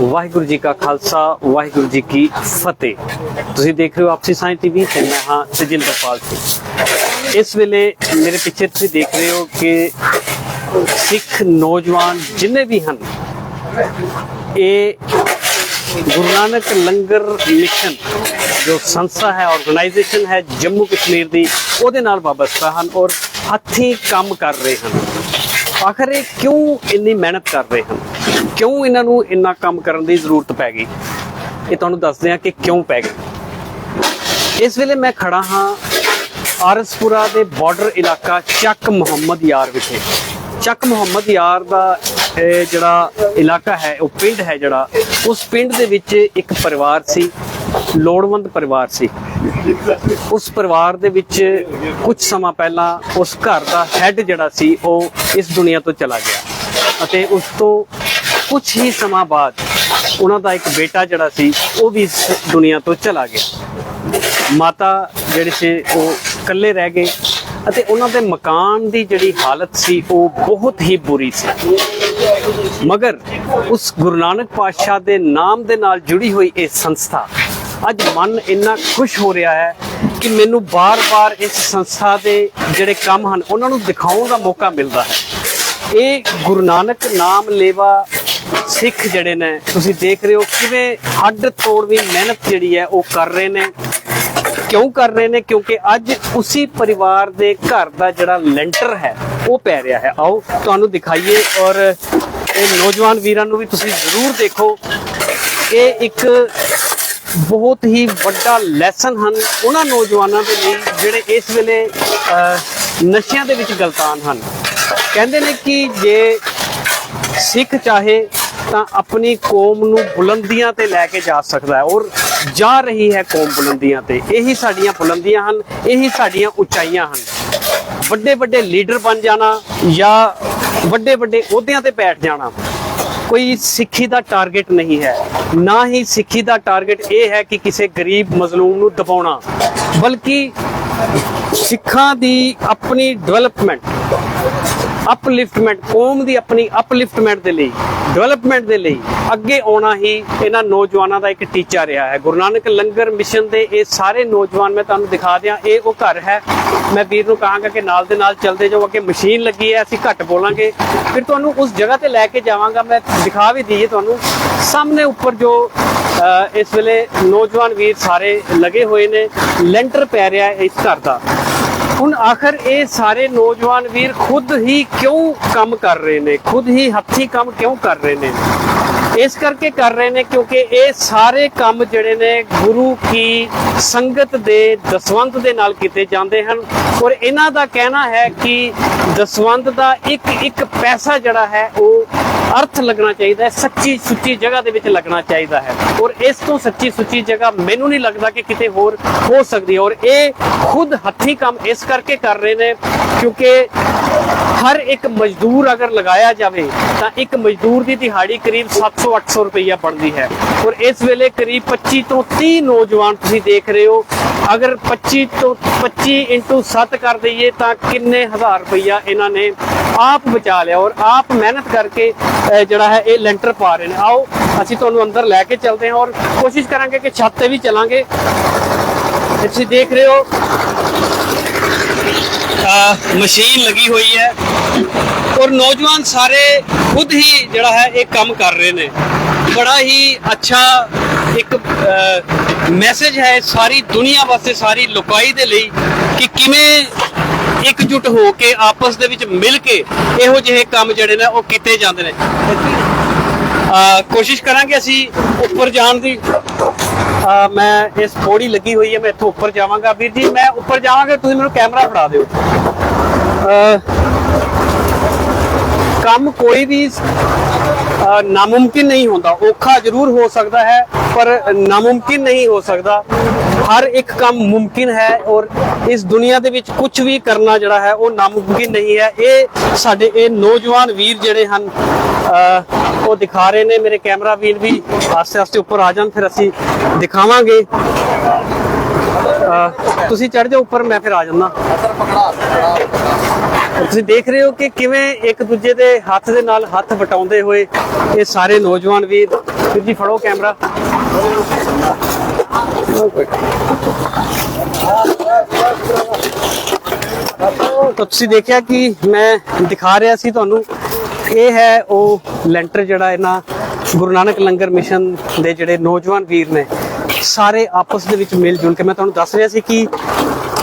ਵਾਹਿਗੁਰੂ ਜੀ ਕਾ ਖਾਲਸਾ, ਵਾਹਿਗੁਰੂ ਜੀ ਕੀ ਫਤਿਹ। ਤੁਸੀਂ ਦੇਖ ਰਹੇ ਹੋ ਆਪਸੀ ਸਾਇੰਸ ਟੀਵੀ ਤੇ ਮੈਂ ਹਾਂ ਸਜਿੰਦਰਪਾਲ ਸਿੰਘ ਇਸ ਵੇਲੇ ਮੇਰੇ ਪਿੱਛੇ ਤੁਸੀਂ ਦੇਖ ਰਹੇ ਹੋ ਕਿ ਸਿੱਖ ਨੌਜਵਾਨ ਜਿੰਨੇ ਵੀ ਹਨ, ਇਹ ਗੁਰੂ ਨਾਨਕ ਲੰਗਰ ਮਿਸ਼ਨ ਜੋ ਸੰਸਥਾ ਹੈ ਆਰਗੇਨਾਈਜੇਸ਼ਨ ਹੈ ਜੰਮੂ ਕਸ਼ਮੀਰ ਦੀ, ਉਹਦੇ ਨਾਲ ਵਾਬਸਤਾ ਹਨ ਔਰ ਹੱਥੀਂ ਕੰਮ ਕਰ ਰਹੇ ਹਨ। ਆਖਰ ਇਹ ਕਿਉਂ ਇੰਨੀ ਮਿਹਨਤ ਕਰ ਰਹੇ ਹਨ? ਕਿਉਂ ਇਹਨਾਂ ਨੂੰ ਇੰਨਾ ਕੰਮ ਕਰਨ ਦੀ ਜ਼ਰੂਰਤ ਪੈ ਗਈ? ਇਹ ਤੁਹਾਨੂੰ ਦੱਸਦੇ ਹਾਂ ਕਿ ਕਿਉਂ ਪੈ ਗਈ। ਇਸ ਵੇਲੇ ਮੈਂ ਖੜਾ ਹਾਂ ਆਰਸਪੁਰਾ ਦੇ ਬਾਰਡਰ ਇਲਾਕਾ ਚੱਕ ਮੁਹੰਮਦ ਯਾਰ ਵਿਖੇ। ਚੱਕ ਮੁਹੰਮਦ ਯਾਰ ਦਾ ਜਿਹੜਾ ਇਲਾਕਾ ਹੈ, ਉਹ ਪਿੰਡ ਹੈ ਜਿਹੜਾ, ਉਸ ਪਿੰਡ ਦੇ ਵਿੱਚ ਇੱਕ ਪਰਿਵਾਰ ਸੀ, ਲੋੜਵੰਦ ਪਰਿਵਾਰ ਸੀ। ਉਸ ਪਰਿਵਾਰ ਦੇ ਵਿੱਚ ਕੁਝ ਸਮਾਂ ਪਹਿਲਾਂ ਉਸ ਘਰ ਦਾ ਹੈੱਡ ਜਿਹੜਾ ਸੀ, ਉਹ ਇਸ ਦੁਨੀਆ ਤੋਂ ਚਲਾ ਗਿਆ ਅਤੇ ਉਸ ਤੋਂ ਕੁਝ ਹੀ ਸਮਾਂ ਬਾਅਦ ਉਹਨਾਂ ਦਾ ਇੱਕ ਬੇਟਾ ਜਿਹੜਾ ਸੀ, ਉਹ ਵੀ ਇਸ ਦੁਨੀਆ ਤੋਂ ਚਲਾ ਗਿਆ। ਮਾਤਾ ਜਿਹੜੇ ਸੀ, ਉਹ ਇਕੱਲੇ ਰਹਿ ਗਏ ਅਤੇ ਉਹਨਾਂ ਦੇ ਮਕਾਨ ਦੀ ਜਿਹੜੀ ਹਾਲਤ ਸੀ, ਉਹ ਬਹੁਤ ਹੀ ਬੁਰੀ ਸੀ। ਮਗਰ ਉਸ ਗੁਰੂ ਨਾਨਕ ਪਾਤਸ਼ਾਹ ਦੇ ਨਾਮ ਦੇ ਨਾਲ ਜੁੜੀ ਹੋਈ ਇਹ ਸੰਸਥਾ ਅੱਜ ਮਨ ਇੰਨਾ ਖੁਸ਼ ਹੋ ਰਿਹਾ ਹੈ ਕਿ ਮੈਨੂੰ ਬਾਰ-ਬਾਰ ਇਸ ਸੰਸਥਾ ਦੇ ਜਿਹੜੇ ਕੰਮ ਹਨ, ਉਹਨਾਂ ਨੂੰ ਦਿਖਾਉਣ ਦਾ ਮੌਕਾ ਮਿਲਦਾ ਹੈ। ਇਹ ਗੁਰੂ ਨਾਨਕ ਨਾਮ ਲੇਵਾ ਸਿੱਖ ਜਿਹੜੇ ਨੇ, ਤੁਸੀਂ ਦੇਖ ਰਹੇ ਹੋ ਕਿਵੇਂ ਹੱਡ ਤੋੜਵੀਂ ਮਿਹਨਤ ਜਿਹੜੀ ਹੈ ਉਹ ਕਰ ਰਹੇ ਨੇ। ਕਿਉਂ ਕਰ ਰਹੇ ਨੇ? ਕਿਉਂਕਿ ਅੱਜ ਉਸੇ ਪਰਿਵਾਰ ਦੇ ਘਰ ਦਾ ਜਿਹੜਾ ਲੈਂਟਰ ਹੈ, ਉਹ ਪੈ ਰਿਹਾ ਹੈ। ਆਓ, ਤੁਹਾਨੂੰ ਦਿਖਾਈਏ ਔਰ ਇਹ ਨੌਜਵਾਨ ਵੀਰਾਂ ਨੂੰ ਵੀ ਤੁਸੀਂ ਜ਼ਰੂਰ ਦੇਖੋ। ਇਹ ਇੱਕ ਬਹੁਤ ਹੀ ਵੱਡਾ ਲੈਸਨ ਹਨ ਉਹਨਾਂ ਨੌਜਵਾਨਾਂ ਦੇ ਲਈ ਜਿਹੜੇ ਇਸ ਵੇਲੇ ਨਸ਼ਿਆਂ ਦੇ ਵਿੱਚ ਗਲਤਾਨ ਹਨ। ਕਹਿੰਦੇ ਨੇ ਕਿ ਜੇ ਸਿੱਖ ਚਾਹੇ ਤਾਂ ਆਪਣੀ ਕੌਮ ਨੂੰ ਬੁਲੰਦੀਆਂ ਤੇ ਲੈ ਕੇ ਜਾ ਸਕਦਾ ਹੈ ਔਰ ਜਾ ਰਹੀ ਹੈ ਕੌਮ ਬੁਲੰਦੀਆਂ ਤੇ। ਇਹੀ ਸਾਡੀਆਂ ਬੁਲੰਦੀਆਂ ਹਨ, ਇਹੀ ਸਾਡੀਆਂ ਉਚਾਈਆਂ ਹਨ। ਵੱਡੇ ਵੱਡੇ ਲੀਡਰ ਬਣ ਜਾਣਾ ਜਾਂ ਵੱਡੇ ਵੱਡੇ ਅਹੁਦਿਆਂ ਤੇ ਬੈਠ ਜਾਣਾ। ਕੋਈ ਸਿੱਖੀ ਦਾ ਟਾਰਗੇਟ ਨਹੀਂ ਹੈ। ਨਾ ਹੀ ਸਿੱਖੀ ਦਾ ਟਾਰਗੇਟ ਇਹ ਹੈ ਕਿ ਕਿਸੇ ਗਰੀਬ ਮਜ਼ਲੂਮ ਨੂੰ ਦਬਾਉਣਾ ਬਲਕਿ ਸਿੱਖਾਂ ਦੀ ਆਪਣੀ ਡਿਵੈਲਪਮੈਂਟ ਅਪਲਿਫਟਮੈਂਟ ਕੌਮ ਦੀ ਆਪਣੀ ਅਪਲਿਫਟਮੈਂਟ ਦੇ ਲਈ ਡਿਵੈਲਪਮੈਂਟ ਦੇ ਲਈ ਅੱਗੇ ਆਉਣਾ ਹੀ ਇਹਨਾਂ ਨੌਜਵਾਨਾਂ ਦਾ ਇੱਕ ਟੀਚਾ ਰਿਹਾ ਹੈ। ਗੁਰੂ ਨਾਨਕ ਲੰਗਰ ਮਿਸ਼ਨ ਦੇ ਇਹ ਸਾਰੇ ਨੌਜਵਾਨ ਮੈਂ ਤੁਹਾਨੂੰ ਦਿਖਾ ਦਿਆਂ, ਇਹ ਉਹ ਘਰ ਹੈ। ਮੈਂ ਵੀਰ ਨੂੰ ਕਹਾਂਗਾ ਕਿ ਨਾਲ ਦੇ ਨਾਲ ਚੱਲਦੇ ਜਾਓ, ਅੱਗੇ ਮਸ਼ੀਨ ਲੱਗੀ ਹੈ, ਅਸੀਂ ਘੱਟ ਬੋਲਾਂਗੇ। ਫਿਰ ਤੁਹਾਨੂੰ ਉਸ ਜਗ੍ਹਾ ਤੇ ਲੈ ਕੇ ਜਾਵਾਂਗਾ, ਮੈਂ ਦਿਖਾ ਵੀ ਦਈਏ ਤੁਹਾਨੂੰ। ਸਾਹਮਣੇ ਉੱਪਰ ਜੋ ਇਸ ਵੇਲੇ ਨੌਜਵਾਨ ਵੀਰ ਸਾਰੇ ਲੱਗੇ ਹੋਏ ਨੇ, ਲੈਂਟਰ ਪੈ ਰਿਹਾ ਹੈ ਇਸ ਘਰ ਦਾ। ਹੁਣ ਆਖਰ ਇਹ ਸਾਰੇ ਨੌਜਵਾਨ ਵੀਰ ਖੁਦ ਹੀ ਕਿਉਂ ਕੰਮ ਕਰ ਰਹੇ ਨੇ? ਖੁਦ ਹੀ ਹੱਥੀਂ ਕੰਮ ਕਿਉਂ ਕਰ ਰਹੇ ਨੇ? ਇਸ ਕਰਕੇ ਕਰ ਰਹੇ ਨੇ ਕਿਉਂਕਿ ਇਹ ਸਾਰੇ ਕੰਮ ਜਿਹੜੇ ਨੇ ਗੁਰੂ ਕੀ ਸੰਗਤ ਦੇ, ਦਸਵੰਤ ਦੇ ਨਾਲ ਕੀਤੇ ਜਾਂਦੇ ਹਨ। ਔਰ ਇਹਨਾਂ ਦਾ ਕਹਿਣਾ ਹੈ ਕਿ ਦਸਵੰਤ ਦਾ ਇੱਕ ਇੱਕ ਪੈਸਾ ਜਿਹੜਾ ਹੈ, ਉਹ ਅਰਥ ਲੱਗਣਾ ਚਾਹੀਦਾ ਹੈ ਸੱਚੀ ਸੁੱਚੀ ਜਗ੍ਹਾ ਦੇ ਵਿੱਚ ਲੱਗਣਾ ਚਾਹੀਦਾ ਹੈ। ਔਰ ਇਸ ਤੋਂ ਸੱਚੀ ਸੁੱਚੀ ਜਗ੍ਹਾ ਮੈਨੂੰ ਨਹੀਂ ਲੱਗਦਾ ਕਿ ਕਿਤੇ ਹੋਰ ਹੋ ਸਕਦੀ ਹੈ। ਔਰ ਇਹ ਖੁਦ ਹੱਥੀਂ ਕੰਮ ਇਸ ਕਰਕੇ ਕਰ ਰਹੇ ਨੇ ਕਿਉਂਕਿ ਹਰ ਇੱਕ ਮਜ਼ਦੂਰ ਅਗਰ ਲਗਾਇਆ ਜਾਵੇ, ਤਾਂ ਇੱਕ ਮਜ਼ਦੂਰ ਦੀ ਦਿਹਾੜੀ ਕਰੀਬ 700-800 ਰੁਪਈਆ ਬਣਦੀ ਹੈ। ਔਰ ਇਸ ਵੇਲੇ ਕਰੀਬ 25 ਤੋਂ 30 ਨੌਜਵਾਨ ਤੁਸੀਂ ਦੇਖ ਰਹੇ ਹੋ। ਅਗਰ 25 ਤੋਂ 25 ਇੰਟੂ 7 ਕਰ ਦਈਏ ਤਾਂ ਕਿੰਨੇ ਹਜ਼ਾਰ ਰੁਪਈਆ ਇਹਨਾਂ ਨੇ ਆਪ ਬਚਾ ਲਿਆ। ਔਰ ਆਪ ਮਿਹਨਤ ਕਰਕੇ ਜਿਹੜਾ ਹੈ ਇਹ ਲੈਂਟਰ ਪਾ ਰਹੇ ਨੇ। ਆਓ, ਅਸੀਂ ਤੁਹਾਨੂੰ ਅੰਦਰ ਲੈ ਕੇ ਚੱਲਦੇ ਹਾਂ ਔਰ ਕੋਸ਼ਿਸ਼ ਕਰਾਂਗੇ ਕਿ ਛੱਤ ਤੇ ਵੀ ਚਲਾਂਗੇ। ਤੁਸੀਂ ਦੇਖ ਰਹੇ ਹੋ ਅਹ, ਮਸ਼ੀਨ ਲੱਗੀ ਹੋਈ ਹੈ ਔਰ ਨੌਜਵਾਨ ਸਾਰੇ ਖੁਦ ਹੀ ਜਿਹੜਾ ਹੈ ਇਹ ਕੰਮ ਕਰ ਰਹੇ ਨੇ। ਬੜਾ ਹੀ ਅੱਛਾ ਇੱਕ ਮੈਸੇਜ ਹੈ ਸਾਰੀ ਦੁਨੀਆ ਵਾਸਤੇ ਸਾਰੀ ਲੋਕਾਈ ਦੇ ਲਈ ਕਿ ਕਿਵੇਂ ਇਕਜੁੱਟ ਹੋ ਕੇ ਆਪਸ ਦੇ ਵਿੱਚ ਮਿਲ ਕੇ ਇਹੋ ਜਿਹੇ ਕੰਮ ਜਿਹੜੇ ਨੇ ਉਹ ਕੀਤੇ ਜਾਂਦੇ ਨੇ। ਕੋਸ਼ਿਸ਼ ਕਰਾਂਗੇ ਅਸੀਂ ਉੱਪਰ ਜਾਣ ਦੀ। ਮੈਂ ਇਸ ਪੌੜੀ ਲੱਗੀ ਹੋਈ ਹੈ, ਮੈਂ ਇੱਥੋਂ ਉੱਪਰ ਜਾਵਾਂਗਾ। ਵੀਰ ਜੀ, ਮੈਂ ਉੱਪਰ ਜਾਵਾਂਗਾ, ਤੁਸੀਂ ਮੈਨੂੰ ਕੈਮਰਾ ਫੜਾ ਦਿਓ। ਕੰਮ ਕੋਈ ਵੀ ਨਾਮੁਮਕਿਨ ਨਹੀਂ ਹੁੰਦਾ। ਔਖਾ ਜ਼ਰੂਰ ਹੋ ਸਕਦਾ ਹੈ, ਪਰ ਨਾਮੁਮਕਿਨ ਨਹੀਂ ਹੋ ਸਕਦਾ। ਹਰ ਇੱਕ ਕੰਮ ਮੁਮਕਿਨ ਹੈ ਔਰ ਇਸ ਦੁਨੀਆ ਦੇ ਵਿੱਚ ਕੁਝ ਵੀ ਕਰਨਾ ਜਿਹੜਾ ਹੈ, ਉਹ ਨਾਮੁਮਕਿਨ ਨਹੀਂ ਹੈ। ਇਹ ਸਾਡੇ, ਇਹ ਨੌਜਵਾਨ ਵੀਰ ਜਿਹੜੇ ਹਨ ਉਹ ਦਿਖਾ ਰਹੇ ਨੇ, ਮੇਰੇ ਕੈਮਰਾ ਵੀਰ ਵੀ ਆਸਤੇ ਆਸਤੇ ਉੱਪਰ ਆ ਜਾਣ, ਫਿਰ ਅਸੀਂ ਦਿਖਾਵਾਂਗੇ। ਤੁਸੀਂ ਚੜ ਜਾਓ ਉੱਪਰ, ਮੈਂ ਫਿਰ ਆ ਜਾਂਦਾ। ਤੁਸੀਂ ਦੇਖ ਰਹੇ ਹੋ ਕਿ ਕਿਵੇਂ ਇੱਕ ਦੂਜੇ ਦੇ ਹੱਥ ਦੇ ਨਾਲ ਹੱਥ ਵਟਾਉਂਦੇ ਹੋਏ ਇਹ ਸਾਰੇ ਨੌਜਵਾਨ ਵੀਰ ਵੀਰ ਜੀ ਫੜੋ ਕੈਮਰਾ। ਤੁਸੀਂ ਦੇਖਿਆ ਕਿ ਮੈਂ ਦਿਖਾ ਰਿਹਾ ਸੀ ਤੁਹਾਨੂੰ ਇਹ ਹੈ ਉਹ ਲੈਂਟਰ ਜਿਹੜਾ ਇਹਨਾਂ ਗੁਰੂ ਨਾਨਕ ਲੰਗਰ ਮਿਸ਼ਨ ਦੇ ਜਿਹੜੇ ਨੌਜਵਾਨ ਵੀਰ ਨੇ, ਸਾਰੇ ਆਪਸ ਦੇ ਵਿੱਚ ਮਿਲ ਜੁਲ ਕੇ। ਮੈਂ ਤੁਹਾਨੂੰ ਦੱਸ ਰਿਹਾ ਸੀ ਕਿ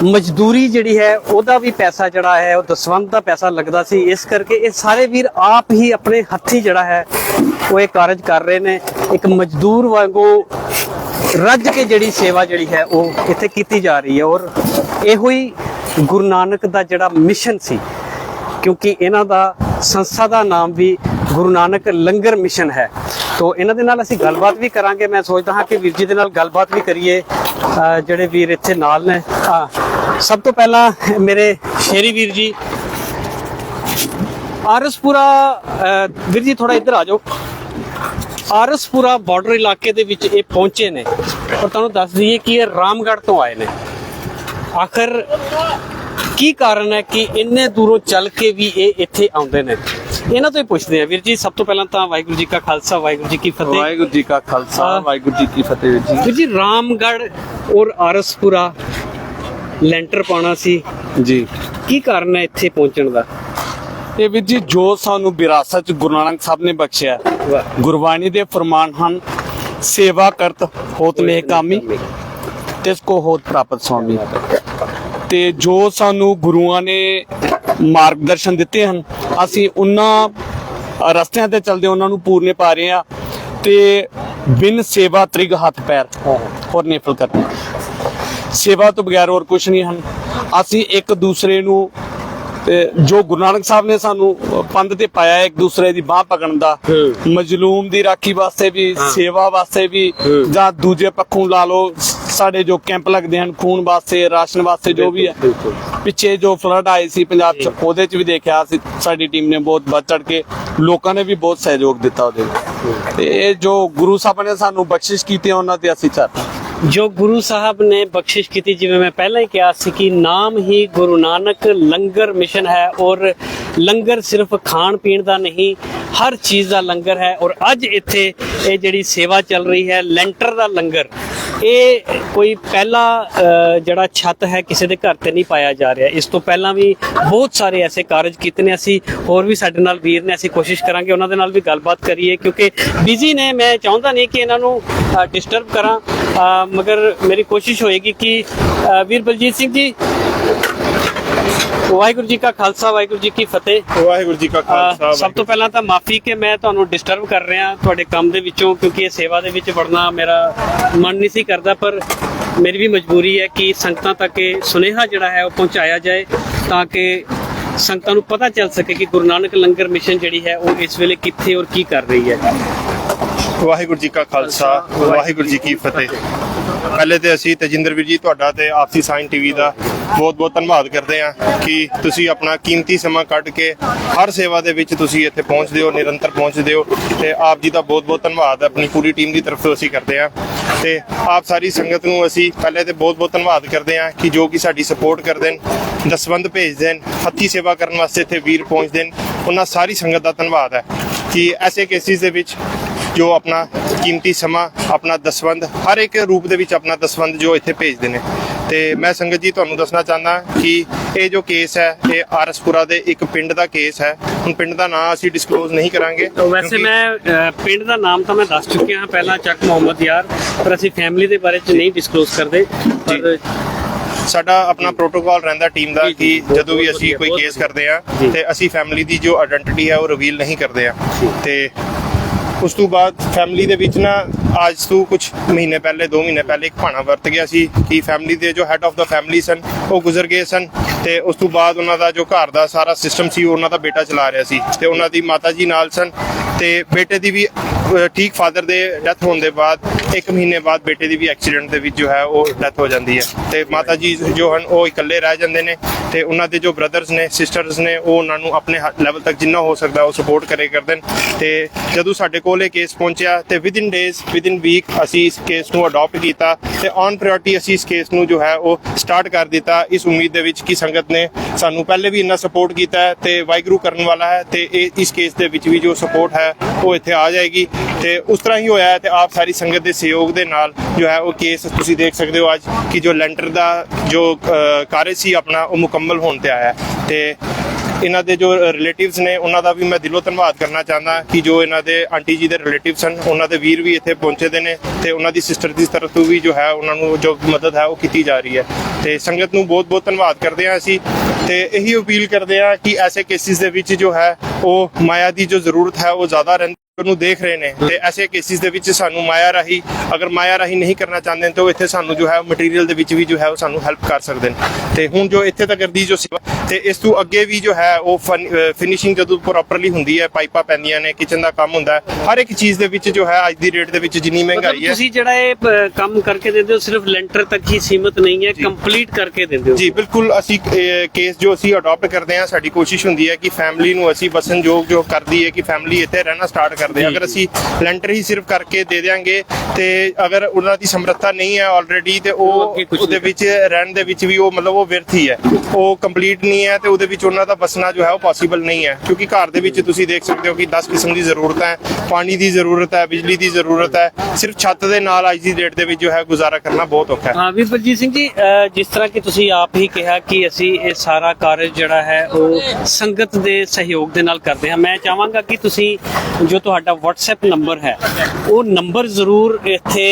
ਮਜ਼ਦੂਰੀ ਜਿਹੜੀ ਹੈ, ਉਹਦਾ ਵੀ ਪੈਸਾ ਜਿਹੜਾ ਹੈ, ਉਹ ਦਸਵੰਧ ਦਾ ਪੈਸਾ ਲੱਗਦਾ ਸੀ। ਇਸ ਕਰਕੇ ਇਹ ਸਾਰੇ ਵੀਰ ਆਪ ਹੀ ਆਪਣੇ ਹੱਥੀ ਜਿਹੜਾ ਹੈ, ਉਹ ਇਹ ਕਾਰਜ ਕਰ ਰਹੇ ਨੇ। ਇੱਕ ਮਜ਼ਦੂਰ ਵਾਂਗੂ ਰੱਜ ਕੇ ਜਿਹੜੀ ਸੇਵਾ ਜਿਹੜੀ ਹੈ, ਉਹ ਇੱਥੇ ਕੀਤੀ ਜਾ ਰਹੀ ਹੈ। ਔਰ ਇਹੋ ਹੀ ਗੁਰੂ ਨਾਨਕ ਦਾ ਜਿਹੜਾ ਮਿਸ਼ਨ ਸੀ, ਕਿਉਂਕਿ ਇਹਨਾਂ ਦਾ ਸੰਸਥਾ ਦਾ ਨਾਮ ਵੀ ਗੁਰੂ ਨਾਨਕ ਲੰਗਰ ਮਿਸ਼ਨ ਹੈ। ਤੋਂ ਇਹਨਾਂ ਦੇ ਨਾਲ ਅਸੀਂ ਗੱਲਬਾਤ ਵੀ ਕਰਾਂਗੇ। ਮੈਂ ਸੋਚਦਾ ਹਾਂ ਕਿ ਵੀਰ ਜੀ ਦੇ ਨਾਲ ਗੱਲਬਾਤ ਵੀ ਕਰੀਏ। ਜਿਹੜੇ ਵੀਰ ਇੱਥੇ ਨਾਲ ਨੇ। ਸਭ ਤੋਂ ਪਹਿਲਾਂ ਮੇਰੇ ਸ਼ੇਰੀ ਵੀਰ ਜੀ। ਆਰਸਪੁਰਾ ਅਹ ਵੀਰ ਜੀ ਥੋੜਾ ਇੱਧਰ ਆ ਜਾਓ। ਆਰਸਪੁਰਾ ਬਾਰਡਰ ਇਲਾਕੇ ਦੇ ਵਿੱਚ ਇਹ ਪਹੁੰਚੇ ਨੇ। ਔਰ ਤੁਹਾਨੂੰ ਦੱਸ ਦਈਏ ਕਿ ਇਹ ਰਾਮਗੜ੍ਹ ਤੋਂ ਆਏ ਨੇ। ਆਖਰ ਕੀ ਕਾਰਨ ਹੈ ਕਿ ਇੰਨੇ ਦੂਰੋਂ ਚੱਲ ਕੇ ਵੀ ਇਹ ਇੱਥੇ ਆਉਂਦੇ ਨੇ? ਇਹਨਾਂ ਤੋਂ ਹੀ ਪੁੱਛਦੇ ਆ। ਵੀਰ ਜੀ ਸਭ ਤੋਂ ਪਹਿਲਾਂ ਤਾਂ ਵਾਹਿਗੁਰੂ ਜੀ ਕਾ ਖਾਲਸਾ ਵਾਹਿਗੁਰੂ ਜੀ ਕੀ ਫਤਿਹ। ਵਾਹਿਗੁਰੂ ਜੀ ਕਾ ਖਾਲਸਾ। ਵਾਹਿਗੁਰੂ ਜੀ ਕੀ ਫਤਿਹ ਵੀਰ ਜੀ। ਵੀਰ ਜੀ ਰਾਮਗੜ੍ਹ ਔਰ ਆਰਸਪੁਰਾ ਲੈਂਟਰ ਪਾਉਣਾ ਸੀ। ਜੀ। ਕੀ ਕਾਰਨ ਹੈ ਇੱਥੇ ਪਹੁੰਚਣ ਦਾ? ਇਹ ਵੀਰ ਜੀ ਜੋ ਸਾਨੂੰ ਵਿਰਾਸਤ ਚ ਗੁਰੂ ਨਾਨਕ ਸਾਹਿਬ ਨੇ ਬਖਸ਼ਿਆ। ਗੁਰਬਾਣੀ ਦੇ ਫਰਮਾਨ ਹਨ ਸੇਵਾ ਕਰਤ ਹੋਤ ਮੇ ਕਾਮੀ ਤਿਸ ਕੋ ਹੋਤ ਪ੍ਰਾਪਤ ਸੁਆਮੀ ਤੇ ਜੋ ਸਾਨੂੰ ਗੁਰੂਆਂ ਨੇ ਮਾਰਗਦਰਸ਼ਨ ਦਿੱਤੇ ਹਨ ਅਸੀਂ ਉਹਨਾਂ ਰਸਤਿਆਂ ਤੇ ਚੱਲਦੇ ਉਹਨਾਂ ਨੂੰ ਪੂਰਨੇ ਪਾ ਰਹੇ ਆ ਤੇ ਬਿਨ ਸੇਵਾ ਤ੍ਰਿਗ ਹੱਥ ਪੈਰ ਹੋਰ ਨੇਫਲ ਕਰਨਾ ਸੇਵਾ ਤੋਂ ਬਗੈਰ ਹੋਰ ਕੁਝ ਨਹੀਂ ਹਨ ਅਸੀਂ ਇੱਕ ਦੂਸਰੇ ਨੂੰ ਤੇ ਜੋ ਗੁਰੂ ਨਾਨਕ ਸਾਹਿਬ ਨੇ ਸਾਨੂੰ ਪੰਧ ਤੇ ਪਾਇਆ ਇੱਕ ਦੂਸਰੇ ਦੀ ਬਾਹ ਪਕੜਨ ਦਾ। ਮਜਲੂਮ ਦੀ ਰਾਖੀ ਵਾਸਤੇ ਵੀ। ਸੇਵਾ ਵਾਸਤੇ ਵੀ। ਜਾਂ ਦੂਜੇ ਪੱਖੋਂ ਲਾ ਲਓ ਸਾਡੇ ਜੋ ਕੈਂਪ ਲੱਗਦੇ ਹਨ ਖੂਨ ਵਾਸਤੇ ਰਾਸ਼ਨ ਵਾਸਤੇ ਜੋ ਵੀ ਹੈ ਪਿੱਛੇ ਜੋ ਫਲੱਡ ਆਏ ਸੀ ਪੰਜਾਬ ਚ ਉਹਦੇ ਚ ਵੀ ਦੇਖਿਆ ਸੀ ਸਾਡੀ ਟੀਮ ਨੇ ਬਹੁਤ ਵੱਧ ਚੜ ਕੇ ਲੋਕਾਂ ਨੇ ਵੀ ਬਹੁਤ ਸਹਿਯੋਗ ਦਿੱਤਾ ਉਹਦੇ ਤੇ ਇਹ ਜੋ ਗੁਰੂ ਸਾਹਿਬ ਨੇ ਸਾਨੂੰ ਬਖਸ਼ਿਸ਼ ਕੀਤੀ ਉਹਨਾਂ ਤੇ ਅਸੀਂ ਚਾਹਤੇ ਜੋ ਗੁਰੂ ਸਾਹਿਬ ਨੇ ਬਖਸ਼ਿਸ਼ ਕੀਤੀ ਜਿਵੇਂ ਮੈਂ ਪਹਿਲਾਂ ਹੀ ਕਿਹਾ ਸੀ ਕਿ ਨਾਮ ਹੀ ਗੁਰੂ ਨਾਨਕ ਲੰਗਰ ਮਿਸ਼ਨ ਹੈ ਔਰ ਲੰਗਰ ਸਿਰਫ ਖਾਣ ਪੀਣ ਦਾ ਨਹੀਂ ਹਰ ਚੀਜ਼ ਦਾ ਲੰਗਰ ਹੈ ਔਰ ਅੱਜ ਇੱਥੇ ਇਹ ਜਿਹੜੀ ਸੇਵਾ ਚੱਲ ਰਹੀ ਹੈ ਲੈਂਟਰ ਦਾ ਲੰਗਰ ਇਹ ਕੋਈ ਪਹਿਲਾ ਜਿਹੜਾ ਛੱਤ ਹੈ ਕਿਸੇ ਦੇ ਘਰ ਤੇ ਨਹੀਂ ਪਾਇਆ ਜਾ ਰਿਹਾ। ਇਸ ਤੋਂ ਪਹਿਲਾਂ ਵੀ ਬਹੁਤ ਸਾਰੇ ਐਸੇ ਕਾਰਜ ਕੀਤੇ ਨੇ ਅਸੀਂ, ਹੋਰ ਵੀ ਸਾਡੇ ਨਾਲ ਵੀਰ ਨੇ, ਅਸੀਂ ਕੋਸ਼ਿਸ਼ ਕਰਾਂਗੇ ਉਹਨਾਂ ਦੇ ਨਾਲ ਵੀ ਗੱਲਬਾਤ ਕਰੀਏ, ਕਿਉਂਕਿ ਬਿਜ਼ੀ ਨੇ, ਮੈਂ ਚਾਹੁੰਦਾ ਨਹੀਂ ਕਿ ਇਹਨਾਂ ਨੂੰ ਡਿਸਟਰਬ ਕਰਾਂ। ਮਗਰ ਮੇਰੀ ਕੋਸ਼ਿਸ਼ ਹੋਏਗੀ ਕਿ ਵੀਰ ਬਲਜੀਤ ਸਿੰਘ ਜੀ ਵਾਹਿਗੁਰੂ ਜੀ ਕਾ ਖਾਲਸਾ ਵਾਹਿਗੁਰੂ ਜੀ ਕੀ ਫਤਿਹ। ਵਾਹਿਗੁਰੂ ਜੀ ਕਾ ਖਾਲਸਾ ਸਭ ਤੋਂ ਪਹਿਲਾਂ ਤਾਂ ਮਾਫੀ ਕਿ ਮੈਂ ਤੁਹਾਨੂੰ ਡਿਸਟਰਬ ਕਰ ਰਿਹਾ ਤੁਹਾਡੇ ਕੰਮ ਦੇ ਵਿੱਚੋਂ ਕਿਉਂਕਿ ਇਹ ਸੇਵਾ ਦੇ ਵਿੱਚ ਵੜਨਾ ਮੇਰਾ ਮਨ ਨਹੀਂ ਸੀ ਕਰਦਾ ਪਰ ਮੇਰੀ ਵੀ ਮਜਬੂਰੀ ਹੈ ਕਿ ਸੰਗਤਾਂ ਤੱਕ ਇਹ ਸੁਨੇਹਾ ਜਿਹੜਾ ਹੈ ਉਹ ਪਹੁੰਚਾਇਆ ਜਾਏ ਤਾਂ ਕਿ ਸੰਗਤਾਂ ਨੂੰ ਪਤਾ ਚੱਲ ਸਕੇ ਕਿ ਗੁਰੂ ਨਾਨਕ ਲੰਗਰ ਮਿਸ਼ਨ ਜਿਹੜੀ ਹੈ ਉਹ ਇਸ ਵੇਲੇ ਕਿੱਥੇ ਔਰ ਕੀ ਕਰ ਰਹੀ ਹੈ। ਵਾਹਿਗੁਰੂ ਜੀ ਕਾ ਖਾਲਸਾ ਵਾਹਿਗੁਰੂ ਜੀ ਕੀ ਫਤਿਹ। ਪਹਿਲੇ ਤੇ ਅਸੀਂ ਤਜਿੰਦਰ ਵੀਰ ਜੀ ਤੁਹਾਡਾ ਤੇ ਆਪਸੀ ਸਾਇਨ ਟੀਵੀ ਦਾ ਬਹੁਤ ਬਹੁਤ ਧੰਨਵਾਦ ਕਰਦੇ ਹਾਂ ਕਿ ਤੁਸੀਂ ਆਪਣਾ ਕੀਮਤੀ ਸਮਾਂ ਕੱਢ ਕੇ ਹਰ ਸੇਵਾ ਦੇ ਵਿੱਚ ਤੁਸੀਂ ਇੱਥੇ ਪਹੁੰਚਦੇ ਹੋ, ਨਿਰੰਤਰ ਪਹੁੰਚਦੇ ਹੋ ਤੇ ਆਪ ਜੀ ਦਾ ਬਹੁਤ ਬਹੁਤ ਧੰਨਵਾਦ ਆਪਣੀ ਪੂਰੀ ਟੀਮ ਦੀ ਤਰਫ ਤੋਂ ਅਸੀਂ ਕਰਦੇ ਹਾਂ ਤੇ ਆਪ ਸਾਰੀ ਸੰਗਤ ਨੂੰ ਅਸੀਂ ਪਹਿਲੇ ਤੇ ਬਹੁਤ ਬਹੁਤ ਧੰਨਵਾਦ ਕਰਦੇ ਹਾਂ ਕਿ ਜੋ ਕਿ ਸਾਡੀ ਸਪੋਰਟ ਕਰਦੇ ਨੇ ਦਸਵੰਦ ਭੇਜਦੇ ਨੇ, ਹੱਥੀ ਸੇਵਾ ਕਰਨ ਵਾਸਤੇ ਇੱਥੇ ਵੀਰ ਪਹੁੰਚਦੇ ਨੇ, ਉਹਨਾਂ ਸਾਰੀ ਸੰਗਤ ਦਾ ਧੰਨਵਾਦ ਹੈ ਕਿ ਐਸੇ ਕੇਸਿਸ ਦੇ ਵਿੱਚ ਜੋ ਆਪਣਾ ਕੀਮਤੀ ਸਮਾਂ, ਆਪਣਾ ਦਸਵੰਦ ਹਰ ਇੱਕ ਰੂਪ ਦੇ ਵਿੱਚ ਆਪਣਾ ਦਸਵੰਦ ਜੋ ਇੱਥੇ ਭੇਜਦੇ ਨੇ। ਤੇ ਮੈਂ ਸੰਗਤ ਜੀ ਤੁਹਾਨੂੰ ਦੱਸਣਾ ਚਾਹੁੰਦਾ ਕਿ ਇਹ ਜੋ ਕੇਸ ਹੈ ਇਹ ਆਰਸਪੁਰਾ ਦੇ ਇੱਕ ਪਿੰਡ ਦਾ ਕੇਸ ਹੈ। ਹੁਣ ਪਿੰਡ ਦਾ ਨਾਮ ਅਸੀਂ ਡਿਸਕਲੋਜ਼ ਨਹੀਂ ਕਰਾਂਗੇ ਤਾਂ ਵੈਸੇ ਮੈਂ ਪਿੰਡ ਦਾ ਨਾਮ ਤਾਂ ਮੈਂ ਦੱਸ ਚੁੱਕਿਆ ਹਾਂ ਪਹਿਲਾਂ ਚੱਕ ਮੁਹੰਮਦ ਯਾਰ ਪਰ ਅਸੀਂ ਫੈਮਿਲੀ ਦੇ ਬਾਰੇ ਚ ਨਹੀਂ ਡਿਸਕਲੋਜ਼ ਕਰਦੇ। ਪਰ ਸਾਡਾ ਆਪਣਾ ਪ੍ਰੋਟੋਕਾਲ ਰਹਿੰਦਾ ਟੀਮ ਦਾ ਕਿ ਜਦੋਂ ਵੀ ਅਸੀਂ ਕੋਈ ਕੇਸ ਕਰਦੇ ਆ। ਤੇ ਅਸੀਂ ਫੈਮਿਲੀ ਦੀ ਜੋ ਆਇਡੈਂਟੀਟੀ ਹੈ ਉਹ ਰਿਵੀਲ ਨਹੀਂ ਕਰਦੇ ਆ। ਤੇ ਉਸ ਤੋਂ ਬਾਅਦ ਫੈਮਿਲੀ ਦੇ ਵਿੱਚ ਨਾ ਅੱਜ ਤੋਂ ਕੁਝ ਮਹੀਨੇ ਪਹਿਲੇ 2 ਮਹੀਨੇ ਪਹਿਲੇ ਇੱਕ ਭਾਣਾ ਵਰਤ ਗਿਆ ਸੀ ਕਿ ਫੈਮਿਲੀ ਦੇ ਜੋ ਹੈਡ ਆਫ ਦਾ ਫੈਮਿਲੀ ਸਨ, ਉਹ ਗੁਜ਼ਰ ਗਏ ਸਨ ਤੇ ਉਸ ਤੋਂ ਬਾਅਦ ਉਹਨਾਂ ਦਾ ਜੋ ਘਰ ਦਾ ਸਾਰਾ ਸਿਸਟਮ ਸੀ ਉਹਨਾਂ ਦਾ ਬੇਟਾ ਚਲਾ ਰਿਹਾ ਸੀ ਤੇ ਉਹਨਾਂ ਦੀ ਮਾਤਾ ਜੀ ਨਾਲ ਸਨ ਤੇ ਬੇਟੇ ਦੀ ਵੀ ਠੀਕ ਫਾਦਰ ਦੇ ਡੈਥ ਹੋਣ ਦੇ ਬਾਅਦ, ਇੱਕ ਮਹੀਨੇ ਬਾਅਦ ਬੇਟੇ ਦੀ ਵੀ ਐਕਸੀਡੈਂਟ ਦੇ ਵਿੱਚ ਜੋ ਹੈ, ਉਹ ਡੈਥ ਹੋ ਜਾਂਦੀ ਹੈ ਤੇ ਮਾਤਾ ਜੀ ਜੋ ਹਨ, ਉਹ ਇਕੱਲੇ ਰਹਿ ਜਾਂਦੇ ਨੇ ਤੇ ਉਹਨਾਂ ਦੇ ਜੋ ਬ੍ਰਦਰਸ ਨੇ ਸਿਸਟਰਸ ਨੇ, ਉਹ ਉਹਨਾਂ ਨੂੰ ਆਪਣੇ ਲੈਵਲ ਤੱਕ ਜਿੰਨਾ ਹੋ ਸਕਦਾ ਉਹ ਸਪੋਰਟ ਕਰੇ ਕਰਦੇ ਨੇ ਤੇ ਜਦੋਂ ਸਾਡੇ ਕੋਲ ਇਹ ਕੇਸ ਪਹੁੰਚਿਆ ਤੇ ਵਿਦ ਇਨ ਵਿਦਿਨ ਵੀਕ ਅਸੀਂ ਇਸ ਕੇਸ ਨੂੰ ਅਡਾਪਟ ਕੀਤਾ ਤੇ ਔਨ ਪ੍ਰਾਇੋਰਟੀ ਅਸੀਂ ਇਸ ਕੇਸ ਨੂੰ ਜੋ ਹੈ ਉਹ ਸਟਾਰਟ ਕਰ ਦਿੱਤਾ। ਇਸ ਉਮੀਦ ਦੇ ਵਿੱਚ ਕਿ ਸੰਗਤ ਨੇ ਸਾਨੂੰ ਪਹਿਲੇ ਵੀ ਇੰਨਾ ਸਪੋਰਟ ਕੀਤਾ ਹੈ ਤੇ ਵਾਹਿਗੁਰੂ ਕਰਨ ਵਾਲਾ ਹੈ ਤੇ ਇਹ ਇਸ ਕੇਸ ਦੇ ਵਿੱਚ ਵੀ ਜੋ ਸਪੋਰਟ ਹੈ ਉਹ ਇੱਥੇ ਆ ਜਾਏਗੀ। ਤੇ ਉਸ ਤਰ੍ਹਾਂ ਹੀ ਹੋਇਆ ਹੈ ਤੇ ਆਪ ਸਾਰੀ ਸੰਗਤ ਦੇ ਸਹਿਯੋਗ ਦੇ ਨਾਲ ਜੋ ਹੈ ਉਹ ਕੇਸ ਤੁਸੀਂ ਦੇਖ ਸਕਦੇ ਹੋ ਅੱਜ ਕਿ ਜੋ ਲੈਂਟਰ ਦਾ ਜੋ ਕਾਰਜ ਸੀ ਆਪਣਾ ਉਹ ਮੁਕੰਮਲ ਹੋਣ ਤੇ ਆਇਆ ਹੈ। ਤੇ ਇਹਨਾਂ ਦੇ ਜੋ ਰਿਲੇਟਿਵਸ ਨੇ, ਉਹਨਾਂ ਦਾ ਵੀ ਮੈਂ ਦਿਲੋਂ ਧੰਨਵਾਦ ਕਰਨਾ ਚਾਹੁੰਦਾ ਕਿ ਜੋ ਇਹਨਾਂ ਦੇ ਆਂਟੀ ਜੀ ਦੇ ਰਿਲੇਟਿਵਸ ਹਨ, ਉਹਨਾਂ ਦੇ ਵੀਰ ਵੀ ਇੱਥੇ ਪਹੁੰਚੇ ਦੇ ਨੇ ਤੇ ਉਹਨਾਂ ਦੀ ਸਿਸਟਰ ਦੀ ਤਰਫ ਤੋਂ ਵੀ ਜੋ ਹੈ, ਉਹਨਾਂ ਨੂੰ ਜੋ ਮਦਦ ਹੈ, ਉਹ ਕੀਤੀ ਜਾ ਰਹੀ ਹੈ। ਤੇ ਸੰਗਤ ਨੂੰ ਬਹੁਤ ਬਹੁਤ ਧੰਨਵਾਦ ਕਰਦੇ ਹਾਂ ਅਸੀਂ ਤੇ ਇਹੀ ਅਪੀਲ ਕਰਦੇ ਹਾਂ ਕਿ ਐਸੇ ਕੇਸਿਸ ਦੇ ਵਿੱਚ ਜੋ ਹੈ ਉਹ ਮਾਇਆ ਦੀ ਜੋ ਜ਼ਰੂਰਤ ਹੈ ਉਹ ਜ਼ਿਆਦਾ ਰਹਿੰਦੀ ਨੂੰ ਦੇਖ ਰਹੇ ਨੇ। ਤੇ ਐਸੇ ਕੇਸਿਸ ਦੇ ਵਿੱਚ ਸਾਨੂੰ ਮਾਇਆ ਰਾਹੀਂ ਅਗਰ ਮਾਇਆ ਰਾਹੀਂ ਨਹੀਂ ਕਰਨਾ ਚਾਹੁੰਦੇ ਤਾਂ ਉਹ ਇੱਥੇ ਸਾਨੂੰ ਜੋ ਹੈ ਮਟੀਰੀਅਲ ਦੇ ਵਿੱਚ ਵੀ ਜੋ ਹੈ ਉਹ ਸਾਨੂੰ ਹੈਲਪ ਕਰ ਸਕਦੇ ਨੇ। ਤੇ ਹੁਣ ਜੋ ਇੱਥੇ ਤੱਕ ਦੀ ਜੋ ਸੇਵਾ ਤੇ ਇਸ ਤੋਂ ਅੱਗੇ ਵੀ ਜੋ ਹੈ ਉਹ ਫਿਨਿਸ਼ਿੰਗ ਜਦੋਂ ਪ੍ਰੋਪਰਲੀ ਹੁੰਦੀ ਹੈ ਪਾਈਪਾਂ ਪੈਂਦੀਆਂ ਨੇ ਕਿਚਨ ਦਾ ਕੰਮ ਹੁੰਦਾ ਹਰ ਇੱਕ ਚੀਜ਼ ਦੇ ਵਿੱਚ ਜੋ ਹੈ ਅੱਜ ਦੀ ਰੇਟ ਦੇ ਵਿੱਚ ਜਿੰਨੀ ਮਹਿੰਗਾਈ ਹੈ। ਤੁਸੀਂ ਜਿਹੜਾ ਇਹ ਕੰਮ ਕਰਕੇ ਦਿੰਦੇ ਹੋ ਸਿਰਫ ਲੈਂਟਰ ਤੱਕ ਹੀ ਸੀਮਿਤ ਨਹੀਂ ਹੈ ਕੰਪਲੀਟ ਕਰਕੇ ਦਿੰਦੇ ਹੋ। ਜੀ ਬਿਲਕੁਲ ਅਸੀਂ ਕੇਸ ਜੋ ਅਸੀਂ ਅਡਾਪਟ ਕਰਦੇ ਹਾਂ ਸਾਡੀ ਕੋਸ਼ਿਸ਼ ਹੁੰਦੀ ਹੈ ਕਿ ਫੈਮਿਲੀ ਨੂੰ ਅਸੀਂ ਵਸਣਯੋਗ ਜੋ ਕਰਦੀ ਹੈ ਕਿ ਫੈਮਿਲੀ ਇੱਥੇ ਰਹਿਣਾ ਸਟਾਰਟ ਕਰਦੇ ਹਾਂ। ਅਗਰ ਅਸੀਂ ਲੈਂਟਰ ਹੀ ਸਿਰਫ ਕਰਕੇ ਦੇ ਦਿਆਂਗੇ ਤੇ ਅਗਰ ਉਹਨਾਂ ਦੀ ਸਮਰੱਥਾ ਨਹੀਂ ਹੈ ਆਲਰੇਡੀ ਤੇ ਉਹ ਉਹਦੇ ਵਿੱਚ ਰਹਿਣ ਦੇ ਵਿੱਚ ਵੀ ਉਹ ਮਤਲਬ ਉਹ ਵਿਅਰਥ ਹੀ ਹੈ। ਉਹ ਕੰਪਲੀਟ ਨਹੀਂ ਹੈ ਤੇ ਉਹਦੇ ਵਿੱਚ ਉਹਨਾਂ ਦਾ ਬਸਣਾ ਜੋ ਹੈ ਉਹ ਪੋਸੀਬਲ ਨਹੀਂ ਹੈ। ਕਿਉਂਕਿ ਘਰ ਦੇ ਵਿੱਚ ਤੁਸੀਂ ਦੇਖ ਸਕਦੇ ਹੋ ਕਿ 10 ਕਿਸਮ ਦੀ ਜ਼ਰੂਰਤ ਹੈ ਪਾਣੀ ਦੀ ਜ਼ਰੂਰਤ ਹੈ ਬਿਜਲੀ ਦੀ ਜ਼ਰੂਰਤ ਹੈ ਸਿਰਫ ਛੱਤ ਦੇ ਨਾਲ ਅੱਜ ਦੀ ਡੇਟ ਦੇ ਵਿੱਚ ਜੋ ਹੈ ਗੁਜ਼ਾਰਾ ਕਰਨਾ ਬਹੁਤ ਔਖਾ ਹੈ। ਹਾਂ ਵੀ ਬਲਜੀਤ ਸਿੰਘ ਜੀ ਜਿਸ ਤਰ੍ਹਾਂ ਕਿ ਤੁਸੀਂ ਆਪ ਹੀ ਕਿਹਾ ਕਿ ਅਸੀਂ ਇਹ ਸਾਰਾ ਕਾਰਜ ਜਿਹੜਾ ਹੈ ਉਹ ਸੰਗਤ ਦੇ ਸਹਿਯੋਗ ਦੇ ਨਾਲ ਕਰਦੇ ਹਾਂ। ਮੈਂ ਚਾਹਾਂਗਾ ਕਿ ਤੁਸੀਂ ਜੋ ਤੁਹਾਡਾ WhatsApp ਨੰਬਰ ਹੈ, ਉਹ ਨੰਬਰ ਜ਼ਰੂਰ ਇੱਥੇ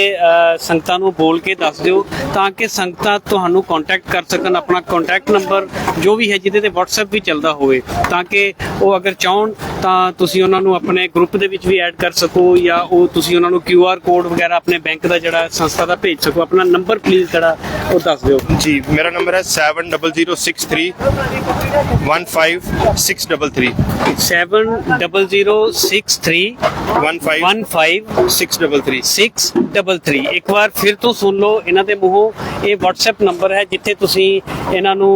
ਸੰਗਤਾਂ ਨੂੰ ਬੋਲ ਕੇ ਦੱਸ ਦਿਓ ਤਾਂ ਕਿ ਸੰਗਤਾਂ ਤੁਹਾਨੂੰ ਕੰਟੈਕਟ ਕਰ ਸਕਣ। ਆਪਣਾ ਕੰਟੈਕਟ ਨੰਬਰ ਜੋ ਵੀ ਹੈ, ਜਿਹਦੇ ਤੇ WhatsApp ਵੀ ਚੱਲਦਾ ਹੋਵੇ, ਤਾਂ ਕਿ ਉਹ ਅਗਰ ਚਾਹਣ ਤਾਂ ਤੁਸੀਂ ਉਹਨਾਂ ਨੂੰ ਆਪਣੇ ਗਰੁੱਪ ਦੇ ਵਿੱਚ ਵੀ ਐਡ ਕਰ ਸਕੋ ਜਾਂ ਉਹ ਤੁਸੀਂ ਉਹਨਾਂ ਨੂੰ QR ਕੋਡ ਵਗੈਰਾ ਆਪਣੇ ਬੈਂਕ ਦਾ ਜਿਹੜਾ ਸੰਸਥਾ ਦਾ ਭੇਜ ਸਕੋ। ਆਪਣਾ ਨੰਬਰ ਪਲੀਜ਼ ਜਿਹੜਾ, ਉਹ ਦੱਸ ਦਿਓ। ਜੀ, ਮੇਰਾ ਨੰਬਰ ਹੈ 7063 15633 7063 15 15633 633 ਇੱਕ ਵਾਰ ਫਿਰ ਤੋਂ ਸੁਣ ਲਓ, ਇਹਨਾਂ ਦੇ ਮੂੰਹੋਂ ਇਹ WhatsApp ਨੰਬਰ ਹੈ, ਜਿੱਥੇ ਤੁਸੀਂ ਇਹਨਾਂ ਨੂੰ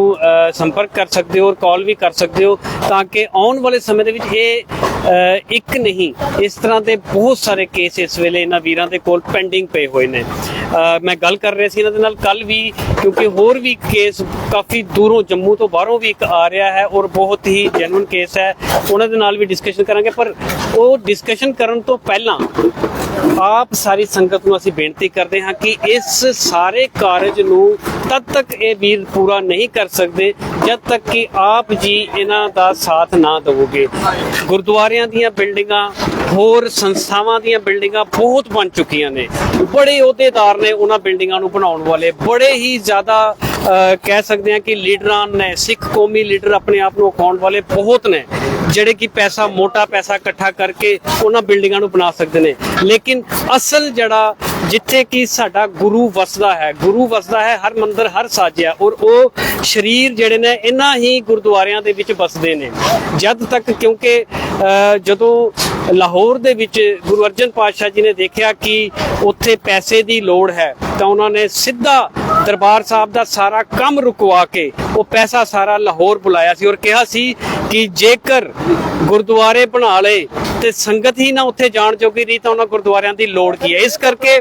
ਸੰਪਰਕ ਕਰ ਸਕਦੇ ਹੋ ਔਰ ਕਾਲ ਵੀ ਕਰ ਸਕਦੇ ਹੋ, ਤਾਂ ਕਿ ਆਉਣ ਵਾਲੇ ਸਮੇਂ ਦੇ ਵਿੱਚ ਇਹ ਇੱਕ ਨਹੀਂ, ਇਸ ਤਰ੍ਹਾਂ ਦੇ ਬਹੁਤ ਸਾਰੇ ਕੇਸ ਇਸ ਵੇਲੇ ਇਹਨਾਂ ਵੀਰਾਂ ਦੇ ਕੋਲ ਪੈਂਡਿੰਗ ਪਏ ਹੋਏ ਨੇ। ਮੈਂ ਗੱਲ ਕਰ ਰਿਹਾ ਸੀ ਇਹਨਾਂ ਦੇ ਨਾਲ ਕੱਲ ਵੀ, ਕਿਉਂਕਿ ਹੋਰ ਵੀ ਕੇਸ ਕਾਫੀ ਦੂਰੋਂ, ਜੰਮੂ ਤੋਂ ਬਾਹਰੋਂ ਵੀ ਇੱਕ ਆ ਰਿਹਾ ਹੈ ਔਰ ਬਹੁਤ ਹੀ ਜੈਨੂਇਨ ਕੇਸ ਹੈ। ਉਹਨਾਂ ਦੇ ਨਾਲ ਵੀ ਡਿਸਕਸ਼ਨ ਕਰਾਂਗੇ, ਪਰ ਉਹ ਡਿਸਕਸ਼ਨ ਕਰਨ ਤੋਂ ਪਹਿਲਾਂ ਆਪ ਸਾਰੀ ਸੰਗਤ ਨੂੰ ਅਸੀਂ ਬੇਨਤੀ ਕਰਦੇ ਹਾਂ ਕਿ ਇਸ ਸਾਰੇ ਕਾਰਜ ਨੂੰ ਤਦ ਤੱਕ ਇਹ ਵੀਰ ਪੂਰਾ ਨਹੀਂ ਕਰ ਸਕਦੇ, ਜਦ ਤੱਕ ਕਿ ਆਪ ਜੀ ਇਹਨਾਂ ਦਾ ਸਾਥ ਨਾ ਦਿਵੋਗੇ। ਗੁਰਦੁਆਰਿਆਂ ਦੀਆਂ ਬਿਲਡਿੰਗਾਂ ਹੋਰ ਸੰਸਥਾਵਾਂ ਦੀਆਂ ਬਿਲਡਿੰਗਾਂ ਬਹੁਤ ਬਣ ਚੁੱਕੀਆਂ ਨੇ। ਬੜੇ ਅਹੁਦੇਦਾਰ ਨੇ ਉਹਨਾਂ ਬਿਲਡਿੰਗਾਂ ਨੂੰ ਬਣਾਉਣ ਵਾਲੇ। ਬੜੇ ਹੀ ਜ਼ਿਆਦਾ ਅਹ, ਕਹਿ ਸਕਦੇ ਹਾਂ ਕਿ ਲੀਡਰਾਂ ਨੇ ਸਿੱਖ ਕੌਮੀ ਲੀਡਰ ਆਪਣੇ ਆਪ ਨੂੰ ਅਖਾਉਣ ਵਾਲੇ ਬਹੁਤ ਨੇ। ਜਿਹੜੇ ਕਿ ਪੈਸਾ ਮੋਟਾ ਪੈਸਾ ਇਕੱਠਾ ਕਰਕੇ ਉਹਨਾਂ ਬਿਲਡਿੰਗਾਂ ਨੂੰ ਬਣਾ ਸਕਦੇ ਨੇ। ਲੇਕਿਨ ਅਸਲ ਜਿਹੜਾ ਜਿੱਥੇ ਕਿ ਸਾਡਾ ਗੁਰੂ ਵਸਦਾ ਹੈ ਗੁਰੂ ਵਸਦਾ ਹੈ ਹਰ ਮੰਦਰ ਹਰ ਸਾਜਿਆ ਔਰ ਉਹ ਸ਼ਰੀਰ ਜਿਹੜੇ ਨੇ ਇਨ੍ਹਾਂ ਹੀ ਗੁਰਦੁਆਰਿਆਂ ਦੇ ਵਿੱਚ ਵਸਦੇ ਨੇ। ਜਦ ਤੱਕ ਕਿਉਂਕਿ ਅਹ, ਜਦੋਂ ਲਾਹੌਰ ਦੇ ਵਿੱਚ ਗੁਰੂ ਅਰਜਨ ਪਾਤਸ਼ਾਹ ਜੀ ਨੇ ਦੇਖਿਆ ਕਿ ਉੱਥੇ ਪੈਸੇ ਦੀ ਲੋੜ ਹੈ ਤਾਂ ਉਹਨਾਂ ਨੇ ਸਿੱਧਾ ਦਰਬਾਰ ਸਾਹਿਬ ਦਾ ਸਾਰਾ ਕੰਮ ਰੁਕਵਾ ਕੇ ਉਹ ਪੈਸਾ ਸਾਰਾ ਲਾਹੌਰ ਬੁਲਾਇਆ ਸੀ ਔਰ ਕਿਹਾ ਸੀ ਕਿ ਜੇਕਰ ਗੁਰਦੁਆਰੇ ਬਣਾ ਲਏ ਤੇ ਸੰਗਤ ਹੀ ਨਾ ਉੱਥੇ ਜਾਣ ਜੋਗੀ ਰਹੀ ਤਾਂ ਉਹਨਾਂ ਗੁਰਦੁਆਰਿਆਂ ਦੀ ਲੋੜ ਕੀ ਹੈ। ਇਸ ਕਰਕੇ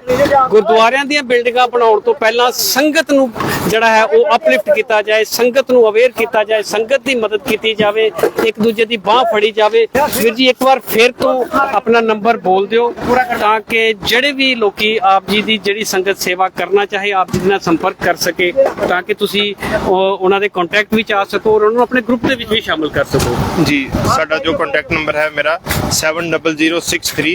ਗੁਰਦੁਆਰਿਆਂ ਦੀਆਂ ਬਿਲਡਿੰਗਾਂ ਬਣਾਉਣ ਤੋਂ ਪਹਿਲਾਂ ਸੰਗਤ ਨੂੰ ਜਿਹੜਾ ਹੈ ਉਹ ਅਪਲਿਫਟ ਕੀਤਾ ਜਾਏ, ਸੰਗਤ ਨੂੰ ਅਵੇਅਰ ਕੀਤਾ ਜਾਏ, ਸੰਗਤ ਦੀ ਮਦਦ ਕੀਤੀ ਜਾਵੇ, ਇੱਕ ਦੂਜੇ ਦੀ ਬਾਹ ਫੜੀ ਜਾਵੇ। ਵੀਰ ਜੀ, ਇੱਕ ਵਾਰ ਫਿਰ ਤੋਂ ਆਪਣਾ ਨੰਬਰ ਬੋਲ ਦਿਓ ਤਾਂ ਕਿ ਜਿਹੜੇ ਵੀ ਲੋਕੀ ਆਪ ਜੀ ਦੀ ਜਿਹੜੀ ਸੰਗਤ ਸੇਵਾ ਕਰਨਾ ਚਾਹੇ ਆਪ ਜੀ ਨਾਲ ਸੰਪਰਕ ਕਰ ਸਕੇ ਤਾਂ ਕਿ ਤੁਸੀਂ ਉਹਨਾਂ ਦੇ ਕੰਟੈਕਟ ਵਿੱਚ ਆ ਸਕੋ ਔਰ ਉਹਨਾਂ ਨੂੰ ਆਪਣੇ ਗਰੁੱਪ ਦੇ ਵਿੱਚ ਵੀ ਸ਼ਾਮਲ ਕਰ ਸਕੋ। ਜੀ, ਸਾਡਾ ਜੋ ਕੰਟੈਕਟ ਨੰਬਰ ਹੈ ਮੇਰਾ 7063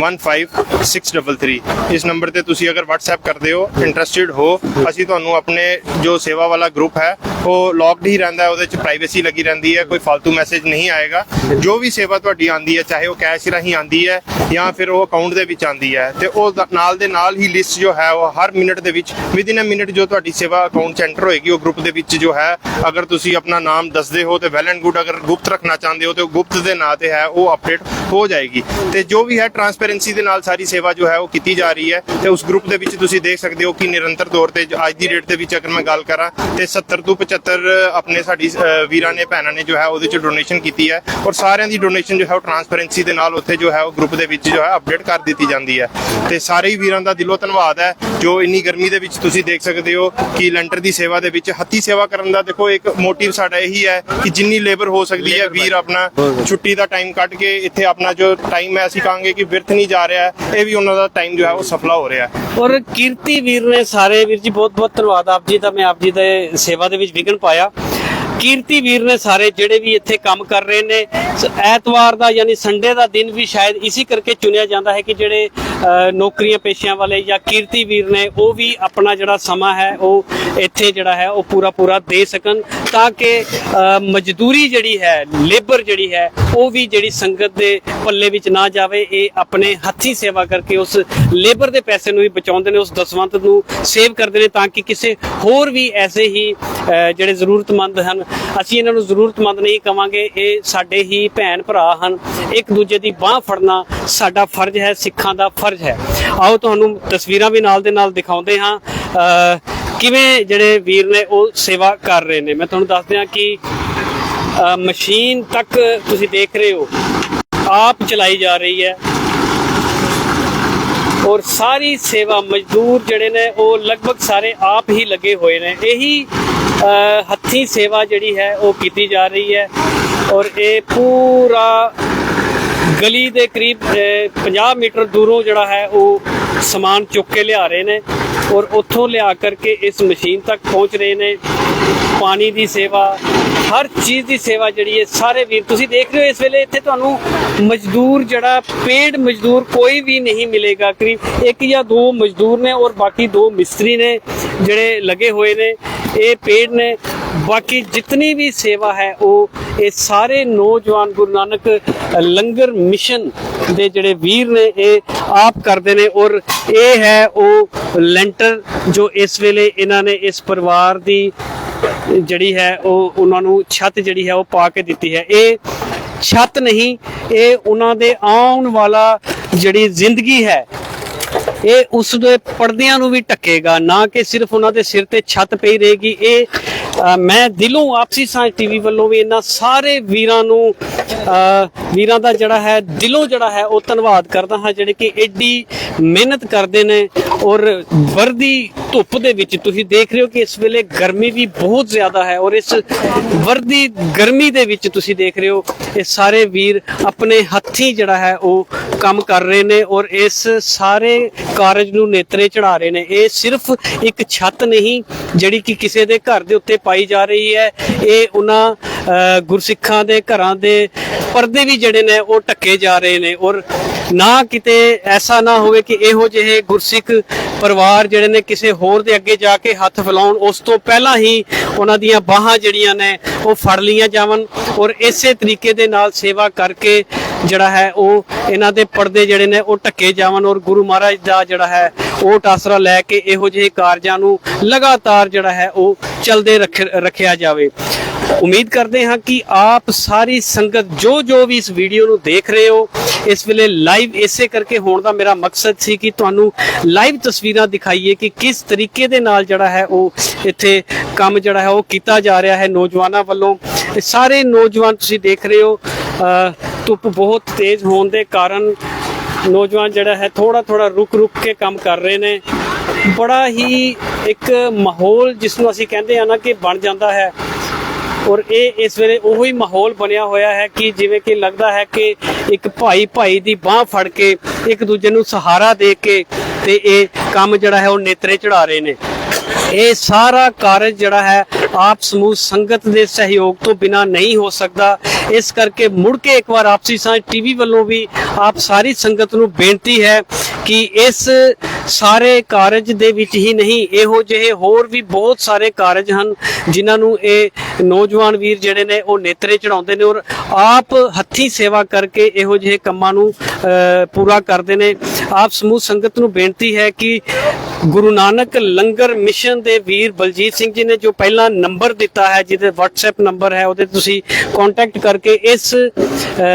15633 ਇਸ ਨੰਬਰ ਤੇ ਤੁਸੀਂ ਅਗਰ WhatsApp ਕਰਦੇ ਹੋ ਇੰਟਰਸਟਿਡ ਹੋ, ਅਸੀਂ ਤੁਹਾਨੂੰ ਆਪਣੇ ਜੋ ਸੇਵਾ ਵਾਲਾ ਗਰੁੱਪ ਹੈ, ਉਹ ਲੌਕਡ ਹੀ ਰਹਿੰਦਾ ਹੈ, ਉਹਦੇ ਚ ਪ੍ਰਾਈਵੇਸੀ ਲੱਗੀ ਰਹਿੰਦੀ ਹੈ, ਕੋਈ ਫालतू ਮੈਸੇਜ ਨਹੀਂ ਆਏਗਾ। ਜੋ ਵੀ ਸੇਵਾ ਤੁਹਾਡੀ ਆਂਦੀ ਹੈ, ਚਾਹੇ ਉਹ ਕੈਸ਼ ਰਾਹੀਂ ਆਂਦੀ ਹੈ, ਜਾਂ ਫਿਰ ਉਹ ਅਕਾਊਂਟ ਦੇ ਵਿੱਚ ਆਂਦੀ ਹੈ, ਤੇ ਉਹ ਨਾਲ ਦੇ ਨਾਲ ਹੀ ਲਿਸਟ ਜੋ ਹੈ, ਉਹ ਹਰ ਮਿੰਟ ਦੇ ਵਿੱਚ ਵਿਦਿਨ ਅ ਮਿੰਟ ਜੋ ਤੁਹਾਡੀ ਸੇਵਾ ਅਕਾਊਂਟ ਚ ਐਂਟਰ ਹੋਏਗੀ, ਉਹ ਗਰੁੱਪ ਦੇ ਵਿੱਚ ਜੋ ਹੈ, ਅਗਰ ਤੁਸੀਂ ਆਪਣਾ ਨਾਮ ਦੱਸਦੇ ਹੋ, ਤੇ ਵੈਲ ਐਂਡ ਗੁੱਡ ਅਗਰ ਗੁਪਤ ਰੱਖਣਾ ਚਾਹੁੰਦੇ ਹੋ ਤੇ ਗੁਪਤ ਦੇ ਨਾਂ ਤੇ ਹੈ, ਉਹ ਅਪਡੇਟ ਹੋ ਜਾਏਗੀ। ਤੇ ਜੋ ਵੀ ਹੈ ਟ੍ਰਾਂਸਪੇਰੈਂਟ ਦੇ ਨਾਲ ਸਾਰੀ ਸੇਵਾ ਜੋ ਹੈ, ਉਹ ਕੀਤੀ ਜਾ ਰਹੀ ਹੈ। ਤੇ ਉਸ ਗਰੁੱਪ ਦੇ ਵਿੱਚ ਤੁਸੀਂ ਦੇਖ ਸਕਦੇ ਹੋ ਕਿ ਨਿਰੰਤਰ ਤੌਰ ਤੇ ਅੱਜ ਦੀ ਡੇਟ ਦੇ ਵਿੱਚ ਅਗਰ ਮੈਂ ਗੱਲ ਕਰਾਂ, ਤੇ 70 ਤੋਂ 75 ਆਪਣੇ ਸਾਡੀ ਵੀਰਾਂ ਨੇ, ਭੈਣਾਂ ਨੇ ਜੋ ਹੈ, ਉਹਦੇ ਚ ਡੋਨੇਸ਼ਨ ਕੀਤੀ ਹੈ। ਔਰ ਸਾਰਿਆਂ ਦੀ ਡੋਨੇਸ਼ਨ ਜੋ ਹੈ, ਉਹ ਟਰਾਂਸਪੇਰੈਂਸੀ ਦੇ ਨਾਲ ਉੱਥੇ ਜੋ ਹੈ, ਉਹ ਗਰੁੱਪ ਦੇ ਵਿੱਚ ਜੋ ਹੈ ਅਪਡੇਟ ਕਰ ਦਿੱਤੀ ਜਾਂਦੀ ਹੈ। ਤੇ ਸਾਰੇ ਹੀ ਵੀਰਾਂ ਦਾ ਦਿਲੋਂ ਧੰਨਵਾਦ ਹੈ ਜੋ ਇੰਨੀ ਗਰਮੀ ਦੇ ਵਿੱਚ ਤੁਸੀਂ ਦੇਖ ਸਕਦੇ ਹੋ ਕਿ ਲੈਂਟਰ ਦੀ ਸੇਵਾ ਦੇ ਵਿੱਚ ਹੱਥੀ ਸੇਵਾ ਕਰਨ ਦਾ ਦੇਖੋ ਇੱਕ ਮੋਟਿਵ ਸਾਡਾ ਇਹੀ ਹੈ ਕਿ ਜਿੰਨੀ ਲੇਬਰ ਹੋ ਸਕਦੀ ਹੈ ਵੀਰ ਆਪਣਾ ਛੁੱਟੀ ਦਾ ਟਾਈਮ ਕੱਢ ਕੇ ਇੱਥੇ ਆਪਣਾ ਜੋ ਟਾਈਮ ਹੈ ਅਸੀਂ ਕਹਾਂਗੇ ਕਿ ਵਿਰਥ ਨਹੀਂ ਜਾ ਰਿਹਾ ਇਹ ਵੀ ਉਹਨਾਂ ਦਾ ਟਾਈਮ ਜੋ ਹੈ ਉਹ ਸਫਲਾ ਹੋ ਰਿਹਾ ਔਰ ਕੀਰਤੀ ਵੀਰ ਨੇ ਸਾਰੇ ਵੀਰ ਜੀ ਬਹੁਤ ਬਹੁਤ ਧੰਨਵਾਦ। ਆਪ ਜੀ ਦਾ ਮੈਂ ਆਪ ਜੀ ਦੇ ਸੇਵਾ ਦੇ ਵਿੱਚ ਵਿਘਨ ਪਾਇਆ। ਕੀਰਤੀ ਵੀਰ ਨੇ ਸਾਰੇ ਜਿਹੜੇ ਵੀ ਇੱਥੇ ਕੰਮ ਕਰ ਰਹੇ ਨੇ ਐਤਵਾਰ ਦਾ ਯਾਨੀ ਸੰਡੇ ਦਾ ਦਿਨ ਵੀ ਸ਼ਾਇਦ ਇਸੇ ਕਰਕੇ ਚੁਣਿਆ ਜਾਂਦਾ ਹੈ ਕਿ ਜਿਹੜੇ ਨੌਕਰੀਆਂ ਪੇਸ਼ਿਆਂ ਵਾਲੇ ਜਾਂ ਕੀਰਤੀ ਵੀਰ ਨੇ, ਉਹ ਵੀ ਆਪਣਾ ਜਿਹੜਾ ਸਮਾਂ ਹੈ, ਉਹ ਇੱਥੇ ਜਿਹੜਾ ਹੈ, ਉਹ ਪੂਰਾ ਪੂਰਾ ਦੇ ਸਕਣ ਤਾਂ ਕਿ ਮਜ਼ਦੂਰੀ ਜਿਹੜੀ ਹੈ, ਲੇਬਰ ਜਿਹੜੀ ਹੈ, ਉਹ ਵੀ ਜਿਹੜੀ ਸੰਗਤ ਦੇ ਪੱਲੇ ਵਿੱਚ ਨਾ ਜਾਵੇ। ਇਹ ਆਪਣੇ ਹੱਥੀ ਸੇਵਾ ਕਰਕੇ ਉਸ ਲੇਬਰ ਦੇ ਪੈਸੇ ਨੂੰ ਵੀ ਬਚਾਉਂਦੇ ਨੇ, ਉਸ ਦਸਵੰਤ ਨੂੰ ਸੇਵ ਕਰਦੇ ਨੇ ਤਾਂ ਕਿ ਕਿਸੇ ਹੋਰ ਵੀ ਐਸੇ ਹੀ ਜਿਹੜੇ ਜ਼ਰੂਰਤਮੰਦ ਹਨ, ਅਸੀਂ ਇਹਨਾਂ ਨੂੰ ਜ਼ਰੂਰਤਮੰਦ ਨਹੀਂ ਕਵਾਂਗੇ। ਇਹ ਸਾਡੇ ਹੀ ਭੈਣ ਭਰਾ ਹਨ। ਇੱਕ ਦੂਜੇ ਦੀ ਬਾਹ ਫੜਨਾ ਸਾਡਾ ਫਰਜ਼ ਹੈ, ਸਿੱਖਾਂ ਦਾ ਫਰਜ਼ ਹੈ। ਆਓ ਤੁਹਾਨੂੰ ਤਸਵੀਰਾਂ ਵੀ ਨਾਲ ਦੇ ਨਾਲ ਦਿਖਾਉਂਦੇ ਹਾਂ। ਕਿਵੇਂ ਜਿਹੜੇ ਵੀਰ ਨੇ ਉਹ ਸੇਵਾ ਕਰ ਰਹੇ ਨੇ। ਮੈਂ ਤੁਹਾਨੂੰ ਦੱਸ ਦਿਆਂ ਕਿ ਮਸ਼ੀਨ ਤੱਕ ਤੁਸੀਂ ਦੇਖ ਰਹੇ ਹੋ। ਆਪ ਚਲਾਈ ਜਾ ਰਹੀ ਹੈ। ਔਰ ਸਾਰੀ ਸੇਵਾ ਮਜ਼ਦੂਰ ਜਿਹੜੇ ਨੇ, ਉਹ ਲਗਭਗ ਸਾਰੇ ਆਪ ਹੀ ਲੱਗੇ ਹੋਏ ਨੇ। ਇਹੀ ਹੱਥੀ ਸੇਵਾ ਜਿਹੜੀ ਹੈ ਉਹ ਕੀਤੀ ਜਾ ਰਹੀ ਹੈ ਔਰ ਇਹ ਪੂਰਾ ਗਲੀ ਦੇ ਕਰੀਬ ਅ, 50 ਮੀਟਰ ਦੂਰੋਂ ਜਿਹੜਾ ਹੈ ਉਹ ਸਮਾਨ ਚੁੱਕ ਕੇ ਲਿਆ ਰਹੇ ਨੇ ਔਰ ਉੱਥੋਂ ਲਿਆ ਕਰਕੇ ਇਸ ਮਸ਼ੀਨ ਤੱਕ ਪਹੁੰਚ ਰਹੇ ਨੇ। ਪਾਣੀ ਦੀ ਸੇਵਾ ਹਰ ਚੀਜ਼ ਦੀ ਸੇਵਾ ਜਿਹੜੀ ਹੈ ਸਾਰੇ ਵੀਰ ਤੁਸੀਂ ਦੇਖ ਰਹੇ ਹੋ ਇਸ ਵੇਲੇ ਇੱਥੇ ਤੁਹਾਨੂੰ ਮਜ਼ਦੂਰ ਜਿਹੜਾ ਪੇਡ ਮਜ਼ਦੂਰ ਕੋਈ ਵੀ ਨਹੀਂ ਮਿਲੇਗਾ। ਕਰੀਬ ਇੱਕ ਜਾਂ ਦੋ ਮਜ਼ਦੂਰ ਨੇ ਔਰ ਬਾਕੀ ਦੋ ਮਿਸਤਰੀ ਨੇ ਜਿਹੜੇ ਲੱਗੇ ਹੋਏ ਨੇ। ਇਹ ਪੇਡ ਨੇ। ਬਾਕੀ ਜਿਤਨੀ ਵੀ ਸੇਵਾ ਹੈ, ਉਹ ਇਹ ਸਾਰੇ ਨੌਜਵਾਨ ਗੁਰੂ ਨਾਨਕ ਲੰਗਰ ਮਿਸ਼ਨ ਦੇ ਜਿਹੜੇ ਵੀਰ ਨੇ, ਇਹ ਆਪ ਕਰਦੇ ਨੇ ਔਰ ਇਹ ਹੈ ਉਹ ਲੈਂਟਰ ਜੋ ਇਸ ਵੇਲੇ ਇਹਨਾਂ ਨੇ ਇਸ ਪਰਿਵਾਰ ਦੀ ਜਿਹੜੀ ਹੈ, ਉਹ ਉਹਨਾਂ ਨੂੰ ਛੱਤ ਜਿਹੜੀ ਹੈ, ਉਹ ਪਾ ਕੇ ਦਿੱਤੀ ਹੈ। ਇਹ ਛੱਤ ਨਹੀਂ, ਇਹ ਉਹਨਾਂ ਦੇ ਆਉਣ ਵਾਲਾ ਜਿਹੜੀ ਜ਼ਿੰਦਗੀ ਹੈ ਇਹ ਉਸ ਦੇ ਪਰਦਿਆਂ ਨੂੰ ਵੀ ਟੱਕੇਗਾ ਨਾ ਕਿ ਸਿਰਫ ਉਹਨਾਂ ਦੇ ਸਿਰ ਤੇ ਛੱਤ ਪਈ ਰਹੇਗੀ। ਇਹ ਮੈਂ ਦਿਲੋਂ ਆਪਸੀ ਸਾਂਝ ਟੀਵੀ ਵੱਲੋਂ ਵੀ ਇਹਨਾਂ ਸਾਰੇ ਵੀਰਾਂ ਨੂੰ ਵੀਰਾਂ ਦਾ ਜਿਹੜਾ ਹੈ, ਦਿਲੋਂ ਜਿਹੜਾ ਹੈ, ਉਹ ਧੰਨਵਾਦ ਕਰਦਾ ਹਾਂ, ਜਿਹੜੇ ਕਿ ਐਡੀ ਮਿਹਨਤ ਕਰਦੇ ਨੇ ਔਰ ਵਰਦੀ ਧੁੱਪ ਦੇ ਵਿੱਚ ਤੁਸੀਂ ਦੇਖ ਰਹੇ ਹੋ ਕਿ ਇਸ ਵੇਲੇ ਗਰਮੀ ਵੀ ਬਹੁਤ ਜ਼ਿਆਦਾ ਹੈ ਔਰ ਇਸ ਵਰਦੀ ਗਰਮੀ ਦੇ ਵਿੱਚ ਤੁਸੀਂ ਦੇਖ ਰਹੇ ਹੋ, ਇਹ ਸਾਰੇ ਵੀਰ ਆਪਣੇ ਹੱਥੀਂ ਜਿਹੜਾ ਹੈ, ਉਹ ਕੰਮ ਕਰ ਰਹੇ ਨੇ ਔਰ ਇਸ ਸਾਰੇ ਕਾਰਜ ਨੂੰ ਨੇਤਰੇ ਚੜਾ ਰਹੇ ਨੇ। ਇਹ ਸਿਰਫ ਇੱਕ ਛੱਤ ਨਹੀਂ, ਜਿਹੜੀ ਕਿ ਕਿਸੇ ਦੇ ਘਰ ਦੇ ਉੱਤੇ ਪਾਈ ਜਾ ਰਹੀ ਹੈ। ਇਹ ਉਹਨਾਂ ਗੁਰਸਿੱਖਾਂ ਦੇ ਘਰਾਂ ਦੇ ਪਰਦੇ ਵੀ ਜਿਹੜੇ ਨੇ, ਉਹ ਢੱਕੇ ਜਾ ਰਹੇ ਨੇ ਔਰ ਨਾ ਕਿਤੇ ਐਸਾ ਨਾ ਹੋਵੇ ਕਿ ਇਹੋ ਜਿਹੇ ਗੁਰਸਿੱਖ ਪਰਿਵਾਰ ਜਿਹੜੇ ਨੇ ਕਿਸੇ ਹੋਰ ਦੇ ਅੱਗੇ ਜਾ ਕੇ ਹੱਥ ਫੈਲਾਉਣ। ਉਸ ਤੋਂ ਪਹਿਲਾਂ ਹੀ ਉਹਨਾਂ ਦੀਆਂ ਬਾਹਾਂ ਜਿਹੜੀਆਂ ਨੇ, ਉਹ ਫੜ ਲੀਆਂ ਜਾਵਨ ਔਰ ਇਸੇ ਤਰੀਕੇ ਦੇ ਨਾਲ ਸੇਵਾ ਕਰਕੇ ਜਿਹੜਾ ਹੈ ਉਹ ਇਹਨਾਂ ਦੇ ਪਰਦੇ ਜਿਹੜੇ ਨੇ ਉਹ ਢੱਕੇ ਜਾਵਨ ਔਰ ਗੁਰੂ ਮਹਾਰਾਜ ਦਾ ਜਿਹੜਾ ਹੈ ਉਹ ਆਸਰਾ ਲੈ ਕੇ ਇਹੋ ਜਿਹੇ ਕਾਰਜਾਂ ਨੂੰ ਲਗਾਤਾਰ ਜਿਹੜਾ ਹੈ ਉਹ ਚਲਦੇ ਰੱਖਿਆ ਜਾਵੇ। ਉਮੀਦ ਕਰਦੇ ਹਾਂ ਕਿ ਆਪ ਸਾਰੀ ਸੰਗਤ ਜੋ ਜੋ ਵੀ ਇਸ ਵੀਡੀਓ ਨੂੰ ਦੇਖ ਰਹੇ ਹੋ ਇਸ ਵੇਲੇ ਲਾਈਵ ਇਸੇ ਕਰਕੇ ਹੋਣ ਦਾ ਮੇਰਾ ਮਕਸਦ ਸੀ ਕਿ ਤੁਹਾਨੂੰ ਲਾਈਵ ਤਸਵੀਰਾਂ ਦਿਖਾਈਏ ਕਿ ਕਿਸ ਤਰੀਕੇ ਦੇ ਨਾਲ ਜਿਹੜਾ ਹੈ ਉਹ ਇੱਥੇ ਕੰਮ ਜਿਹੜਾ ਹੈ ਉਹ ਕੀਤਾ ਜਾ ਰਿਹਾ ਹੈ ਨੌਜਵਾਨਾਂ ਵੱਲੋਂ। ਸਾਰੇ ਨੌਜਵਾਨ ਤੁਸੀਂ ਦੇਖ ਰਹੇ ਹੋ ਅ, ਧੁੱਪ ਬਹੁਤ ਤੇਜ਼ ਹੋਣ ਦੇ ਕਾਰਨ ਨੌਜਵਾਨ ਜਿਹੜਾ ਹੈ ਥੋੜਾ ਥੋੜਾ ਰੁਕ ਰੁਕ ਕੇ ਕੰਮ ਕਰ ਰਹੇ ਨੇ। ਬੜਾ ਹੀ ਇੱਕ ਮਾਹੌਲ ਜਿਸ ਨੂੰ ਅਸੀਂ ਕਹਿੰਦੇ ਆ ਨਾ ਕਿ ਬਣ ਜਾਂਦਾ ਹੈ। ਔਰ ਇਹ ਇਸ ਵੇਲੇ ਉਹੋ ਹੀ ਮਾਹੌਲ ਬਣਿਆ ਹੋਇਆ ਹੈ ਕਿ ਜਿਵੇਂ ਕਿ ਲੱਗਦਾ ਹੈ ਕਿ ਇੱਕ ਭਾਈ ਭਾਈ ਦੀ ਬਾਹ ਫੜ ਕੇ ਇੱਕ ਦੂਜੇ ਨੂੰ ਸਹਾਰਾ ਦੇ ਕੇ ਤੇ ਇਹ ਕੰਮ ਜਿਹੜਾ ਹੈ ਉਹ ਨੇਤਰੇ ਚੜਾ ਰਹੇ ਨੇ। ਇਹ ਸਾਰਾ ਕਾਰਜ ਜਿਹੜਾ ਹੈ ਆਪ ਸਮੂਹ ਸੰਗਤ ਦੇ ਸਹਿਯੋਗ ਤੋਂ ਬਿਨਾ ਨਹੀਂ ਹੋ ਸਕਦਾ। ਇਸ ਕਰਕੇ ਮੁੜ ਕੇ ਇੱਕ ਵਾਰ ਆਪਸੀ ਸਾਂਝ ਟੀਵੀ ਵੱਲੋਂ ਵੀ ਆਪ ਸਾਰੀ ਸੰਗਤ ਨੂੰ ਬੇਨਤੀ ਹੈ ਕਿ ਇਸ ਸਾਰੇ ਕਾਰਜ ਦੇ ਵਿੱਚ ਹੀ ਨਹੀਂ ਇਹੋ ਜਿਹੇ ਹੋਰ ਵੀ ਬਹੁਤ ਸਾਰੇ ਕਾਰਜ ਹਨ ਜਿਨ੍ਹਾਂ ਨੂੰ ਇਹ ਨੌਜਵਾਨ ਵੀਰ ਜਿਹੜੇ ਨੇ ਉਹ ਨੇਤਰੇ ਚੜਾਉਂਦੇ ਨੇ ਔਰ ਆਪ ਹੱਥੀ ਸੇਵਾ ਕਰਕੇ ਇਹੋ ਜਿਹੇ ਕੰਮਾਂ ਨੂੰ ਅ, ਪੂਰਾ ਕਰਦੇ ਨੇ। ਆਪ ਸਮੂਹ ਸੰਗਤ ਨੂੰ ਬੇਨਤੀ ਹੈ ਕਿ ਗੁਰੂ ਨਾਨਕ ਲੰਗਰ ਮਿਸ਼ਨ ਦੇ ਵੀਰ ਬਲਜੀਤ ਸਿੰਘ ਜੀ ਨੇ ਜੋ ਪਹਿਲਾਂ ਨੰਬਰ ਦਿੱਤਾ ਹੈ, ਜਿਹਦੇ WhatsApp ਨੰਬਰ ਹੈ, ਉਹਦੇ ਤੁਸੀਂ ਕੰਟੈਕਟ ਕਰਕੇ ਇਸ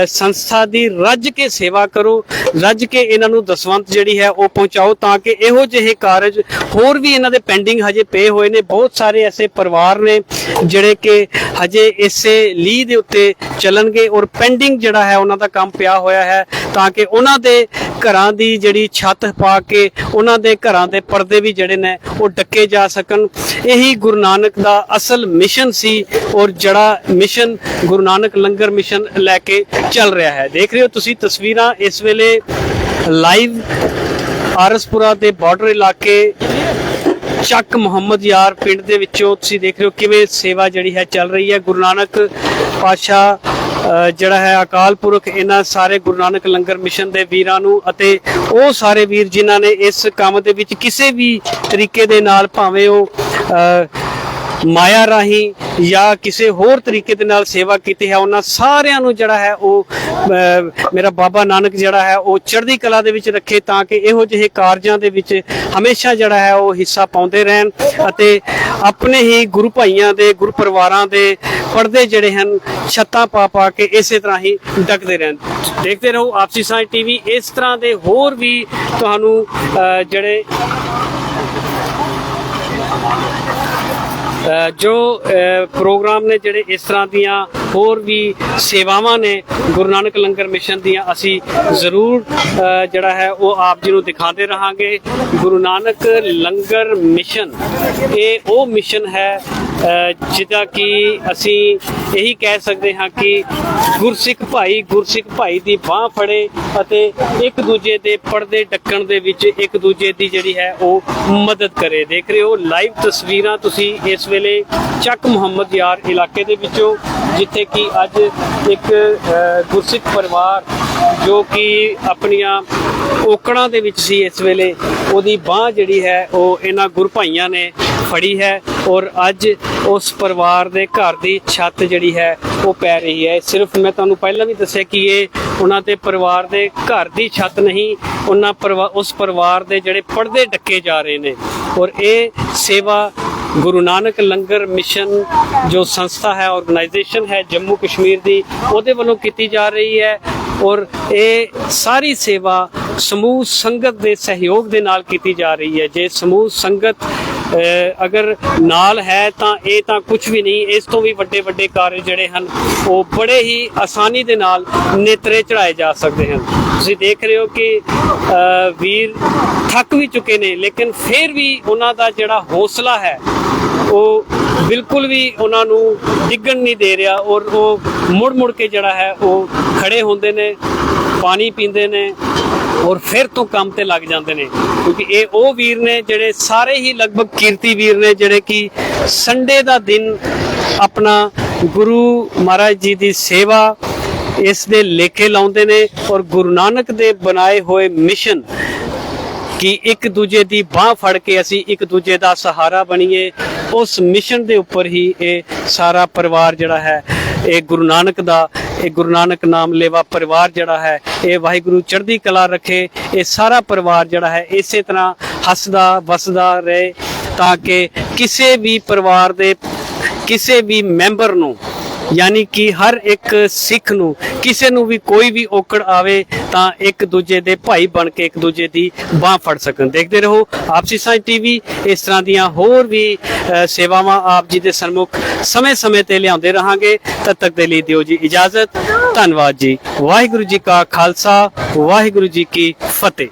ਸੰਸਥਾ ਦੀ ਰੱਜ ਕੇ ਸੇਵਾ ਕਰੋ। ਰੱਜ ਕੇ ਇਹਨਾਂ ਨੂੰ ਦਸਵੰਤ ਜਿਹੜੀ ਹੈ, ਉਹ ਪਹੁੰਚਾਓ ਤਾਂ ਕਿ ਇਹੋ ਜਿਹੇ ਕਾਰਜ ਹੋਰ ਵੀ ਇਹਨਾਂ ਦੇ ਪੈਂਡਿੰਗ ਹਜੇ ਪਏ ਹੋਏ ਨੇ। ਬਹੁਤ ਸਾਰੇ ਐਸੇ ਪਰਿਵਾਰ ਨੇ ਜਿਹੜੇ ਕਿ ਹਜੇ ਇਸੇ ਲੀਹ ਦੇ ਉੱਤੇ ਚੱਲਣਗੇ ਔਰ ਪੈਂਡਿੰਗ ਜਿਹੜਾ ਹੈ, ਉਹਨਾਂ ਦਾ ਕੰਮ ਪਿਆ ਹੋਇਆ ਹੈ ਤਾਂ ਕਿ ਉਹਨਾਂ ਦੇ ਘਰਾਂ ਦੀ ਜਿਹੜੀ ਛੱਤ ਪਾ ਕੇ ਉਹਨਾਂ ਦੇ ਘਰਾਂ ਦੇ ਪਰਦੇ ਵੀ ਜਿਹੜੇ ਨੇ ਉਹ ਡੱਕੇ ਜਾ ਸਕਣ। ਇਹੀ ਗੁਰੂ ਨਾਨਕ ਦਾ ਅਸਲ ਮਿਸ਼ਨ ਸੀ ਔਰ ਜਿਹੜਾ ਮਿਸ਼ਨ ਗੁਰੂ ਨਾਨਕ ਲੰਗਰ ਮਿਸ਼ਨ ਲੈ ਕੇ ਚੱਲ ਰਿਹਾ ਹੈ। ਦੇਖ ਰਹੇ ਹੋ ਤੁਸੀਂ ਤਸਵੀਰਾਂ ਇਸ ਵੇਲੇ ਲਾਈਵ ਆਰਸਪੁਰਾ ਦੇ ਬਾਰਡਰ ਇਲਾਕੇ ਚੱਕ ਮੁਹੰਮਦ ਯਾਰ ਪਿੰਡ ਦੇ ਵਿੱਚੋਂ। ਤੁਸੀਂ ਦੇਖ ਰਹੇ ਹੋ ਕਿਵੇਂ ਸੇਵਾ ਜਿਹੜੀ ਹੈ ਚੱਲ ਰਹੀ ਹੈ। ਗੁਰੂ ਨਾਨਕ ਪਾਸ਼ਾ ਜਿਹੜਾ ਹੈ ਅਕਾਲ ਪੁਰਖ ਇਹਨਾਂ ਸਾਰੇ ਗੁਰੂ ਨਾਨਕ ਲੰਗਰ ਮਿਸ਼ਨ ਦੇ ਵੀਰਾਂ ਨੂੰ ਅਤੇ ਉਹ ਸਾਰੇ ਵੀਰ ਜਿਨ੍ਹਾਂ ਨੇ ਇਸ ਕੰਮ ਦੇ ਵਿੱਚ ਕਿਸੇ ਵੀ ਤਰੀਕੇ ਦੇ ਨਾਲ ਭਾਵੇਂ ਉਹ ਅ, ਮਾਇਆ ਰਾਹੀਂ ਜਾਂ ਕਿਸੇ ਹੋਰ ਤਰੀਕੇ ਦੇ ਨਾਲ ਸੇਵਾ ਕੀਤੀ ਹੈ, ਉਹਨਾਂ ਸਾਰਿਆਂ ਨੂੰ ਜਿਹੜਾ ਹੈ ਉਹ ਮੇਰਾ ਬਾਬਾ ਨਾਨਕ ਜਿਹੜਾ ਹੈ, ਉਹ ਚੜ੍ਹਦੀ ਕਲਾ ਦੇ ਵਿੱਚ ਰੱਖੇ ਤਾਂ ਕਿ ਇਹੋ ਜਿਹੇ ਕਾਰਜਾਂ ਦੇ ਵਿੱਚ ਹਮੇਸ਼ਾ ਜਿਹੜਾ ਹੈ ਉਹ ਹਿੱਸਾ ਪਾਉਂਦੇ ਰਹਿਣ ਅਤੇ ਆਪਣੇ ਹੀ ਗੁਰੂ ਭਾਈਆਂ ਦੇ, ਗੁਰੂ ਪਰਿਵਾਰਾਂ ਦੇ ਪਰਦੇ ਜਿਹੜੇ ਹਨ, ਛੱਤਾਂ ਪਾ ਪਾ ਕੇ ਇਸੇ ਤਰ੍ਹਾਂ ਹੀ ਡਕਦੇ ਰਹਿਣ। ਦੇਖਦੇ ਰਹੋ, ਆਪਸੀ ਸਾਂਝ ਟੀਵੀ ਇਸ ਤਰ੍ਹਾਂ ਦੇ ਹੋਰ ਵੀ ਤੁਹਾਨੂੰ ਜਿਹੜੇ ਅ, ਜੋ ਪ੍ਰੋਗਰਾਮ ਨੇ ਜਿਹੜੇ ਇਸ ਤਰ੍ਹਾਂ ਦੀਆਂ ਹੋਰ ਵੀ ਸੇਵਾਵਾਂ ਨੇ ਗੁਰੂ ਨਾਨਕ ਲੰਗਰ ਮਿਸ਼ਨ ਦੀਆਂ ਅਸੀਂ ਜ਼ਰੂਰ ਜਿਹੜਾ ਹੈ ਉਹ ਆਪ ਜੀ ਨੂੰ ਦਿਖਾਉਂਦੇ ਰਹਾਂਗੇ। ਗੁਰੂ ਨਾਨਕ ਲੰਗਰ ਮਿਸ਼ਨ ਇਹ ਉਹ ਮਿਸ਼ਨ ਹੈ ਅ, ਜਿਹਦਾ ਕਿ ਅਸੀਂ ਇਹੀ ਕਹਿ ਸਕਦੇ ਹਾਂ ਕਿ ਗੁਰਸਿੱਖ ਭਾਈ ਗੁਰਸਿੱਖ ਭਾਈ ਦੀ ਬਾਹ ਫੜੇ ਅਤੇ ਇੱਕ ਦੂਜੇ ਦੇ ਪਰਦੇ ਡੱਕਣ ਦੇ ਵਿੱਚ ਇੱਕ ਦੂਜੇ ਦੀ ਜਿਹੜੀ ਹੈ ਉਹ ਮਦਦ ਕਰੇ। ਦੇਖ ਰਹੇ ਹੋ ਲਾਈਵ ਤਸਵੀਰਾਂ ਤੁਸੀਂ ਇਸ ਵੇਲੇ ਚੱਕ ਮੁਹੰਮਦ ਯਾਰ ਇਲਾਕੇ ਦੇ ਵਿੱਚੋਂ ਜਿੱਥੇ ਕਿ ਅੱਜ ਇੱਕ ਗੁਰਸਿੱਖ ਪਰਿਵਾਰ ਜੋ ਕਿ ਆਪਣੀਆਂ ਔਕੜਾਂ ਦੇ ਵਿੱਚ ਸੀ ਇਸ ਵੇਲੇ, ਉਹਦੀ ਬਾਹ ਜਿਹੜੀ ਹੈ, ਉਹ ਇਹਨਾਂ ਗੁਰਭਾਈਆਂ ਨੇ ਫੜੀ ਹੈ ਔਰ ਅੱਜ ਉਸ ਪਰਿਵਾਰ ਦੇ ਘਰ ਦੀ ਛੱਤ ਜਿਹੜੀ ਹੈ, ਉਹ ਪੈ ਰਹੀ ਹੈ। ਸਿਰਫ ਮੈਂ ਤੁਹਾਨੂੰ ਪਹਿਲਾਂ ਵੀ ਦੱਸਿਆ ਕਿ ਇਹ ਉਹਨਾਂ ਦੇ ਪਰਿਵਾਰ ਦੇ ਘਰ ਦੀ ਛੱਤ ਨਹੀਂ, ਉਹਨਾਂ ਪਰਿਵਾ- ਉਸ ਪਰਿਵਾਰ ਦੇ ਜਿਹੜੇ ਪਰਦੇ ਡੱਕੇ ਜਾ ਰਹੇ ਨੇ ਔਰ ਇਹ ਸੇਵਾ ਗੁਰੂ ਨਾਨਕ ਲੰਗਰ ਮਿਸ਼ਨ ਜੋ ਸੰਸਥਾ ਹੈ ਆਰਗੇਨਾਈਜੇਸ਼ਨ ਹੈ ਜੰਮੂ ਕਸ਼ਮੀਰ ਦੀ, ਉਹਦੇ ਵੱਲੋਂ ਕੀਤੀ ਜਾ ਰਹੀ ਹੈ ਔਰ ਇਹ ਸਾਰੀ ਸੇਵਾ ਸਮੂਹ ਸੰਗਤ ਦੇ ਸਹਿਯੋਗ ਦੇ ਨਾਲ ਕੀਤੀ ਜਾ ਰਹੀ ਹੈ। ਜੇ ਸਮੂਹ ਸੰਗਤ ਅਗਰ ਨਾਲ ਹੈ ਤਾਂ ਇਹ ਤਾਂ ਕੁਝ ਵੀ ਨਹੀਂ, ਇਸ ਤੋਂ ਵੀ ਵੱਡੇ ਵੱਡੇ ਕਾਰਜ ਜਿਹੜੇ ਹਨ, ਉਹ ਬੜੇ ਹੀ ਆਸਾਨੀ ਦੇ ਨਾਲ ਨੇਤਰੇ ਚੜਾਏ ਜਾ ਸਕਦੇ ਹਨ। ਤੁਸੀਂ ਦੇਖ ਰਹੇ ਹੋ ਕਿ ਵੀਰ ਥੱਕ ਵੀ ਚੁੱਕੇ ਨੇ, ਲੇਕਿਨ ਫਿਰ ਵੀ ਉਹਨਾਂ ਦਾ ਜਿਹੜਾ ਹੌਸਲਾ ਹੈ, ਉਹ ਬਿਲਕੁਲ ਵੀ ਉਹਨਾਂ ਨੂੰ ਡਿੱਗਣ ਨਹੀਂ ਦੇ ਰਿਹਾ ਔਰ ਉਹ ਮੁੜ ਮੁੜ ਕੇ ਜਿਹੜਾ ਹੈ, ਉਹ ਖੜੇ ਹੁੰਦੇ ਨੇ, ਪਾਣੀ ਪੀਂਦੇ ਨੇ ਔਰ ਫਿਰ ਤੋਂ ਕੰਮ ਤੇ ਲੱਗ ਜਾਂਦੇ ਨੇ। ਕਿਉਂਕਿ ਇਹ ਉਹ ਵੀਰ ਨੇ ਜਿਹੜੇ ਸਾਰੇ ਹੀ ਲਗਭਗ ਕੀਰਤੀ ਵੀਰ ਨੇ, ਜਿਹੜੇ ਕਿ ਸੰਡੇ ਦਾ ਦਿਨ ਆਪਣਾ ਗੁਰੂ ਮਹਾਰਾਜ ਜੀ ਦੀ ਸੇਵਾ ਇਸ ਦੇ ਲੇਖੇ ਲਾਉਂਦੇ ਨੇ ਔਰ ਗੁਰੂ ਨਾਨਕ ਦੇ ਬਣਾਏ ਹੋਏ ਮਿਸ਼ਨ ਕਿ ਇੱਕ ਦੂਜੇ ਦੀ ਬਾਹ ਫੜ ਕੇ ਅਸੀਂ ਇੱਕ ਦੂਜੇ ਦਾ ਸਹਾਰਾ ਬਣੀਏ, ਉਸ ਮਿਸ਼ਨ ਦੇ ਉੱਪਰ ਹੀ ਇਹ ਸਾਰਾ ਪਰਿਵਾਰ ਜਿਹੜਾ ਹੈ, ਇਹ ਗੁਰੂ ਨਾਨਕ ਦਾ, ਇਹ ਗੁਰੂ ਨਾਨਕ ਨਾਮ ਲੇਵਾ ਪਰਿਵਾਰ ਜਿਹੜਾ ਹੈ, ਇਹ ਵਾਹਿਗੁਰੂ ਚੜ੍ਹਦੀ ਕਲਾ ਰੱਖੇ, ਇਹ ਸਾਰਾ ਪਰਿਵਾਰ ਜਿਹੜਾ ਹੈ ਇਸੇ ਤਰ੍ਹਾਂ ਹੱਸਦਾ, ਵਸਦਾ ਰਹੇ ਤਾਂ ਕਿ ਕਿਸੇ ਵੀ ਪਰਿਵਾਰ ਦੇ, ਕਿਸੇ ਵੀ ਮੈਂਬਰ ਨੂੰ ਯਾਨੀ ਕਿ ਹਰ ਇੱਕ ਸਿੱਖ ਨੂੰ, ਕਿਸੇ ਨੂੰ ਵੀ ਕੋਈ ਵੀ ਔਕੜ ਆਵੇ ਤਾਂ ਇੱਕ ਦੂਜੇ ਦੇ ਭਾਈ ਬਣ ਕੇ ਇੱਕ ਦੂਜੇ ਦੀ ਬਾਹ ਫੜ ਸਕਣ। ਦੇਖਦੇ ਰਹੋ, ਆਪਸੀ ਸਾਂਝ ਟੀਵੀ, ਇਸ ਤਰ੍ਹਾਂ ਦੀਆਂ ਹੋਰ ਵੀ ਸੇਵਾਵਾਂ ਆਪ ਜੀ ਦੇ ਸਨਮੁਖ ਸਮੇਂ-ਸਮੇਂ ਤੇ ਲਿਆਉਂਦੇ ਰਹਾਂਗੇ। ਤਦ ਤੱਕ ਦੇ ਲਈ ਦਿਓ ਜੀ ਇਜਾਜ਼ਤ। ਧੰਨਵਾਦ ਜੀ। ਵਾਹਿਗੁਰੂ ਜੀ ਕਾ ਖਾਲਸਾ, ਵਾਹਿਗੁਰੂ ਜੀ ਕੀ ਫਤਿਹ।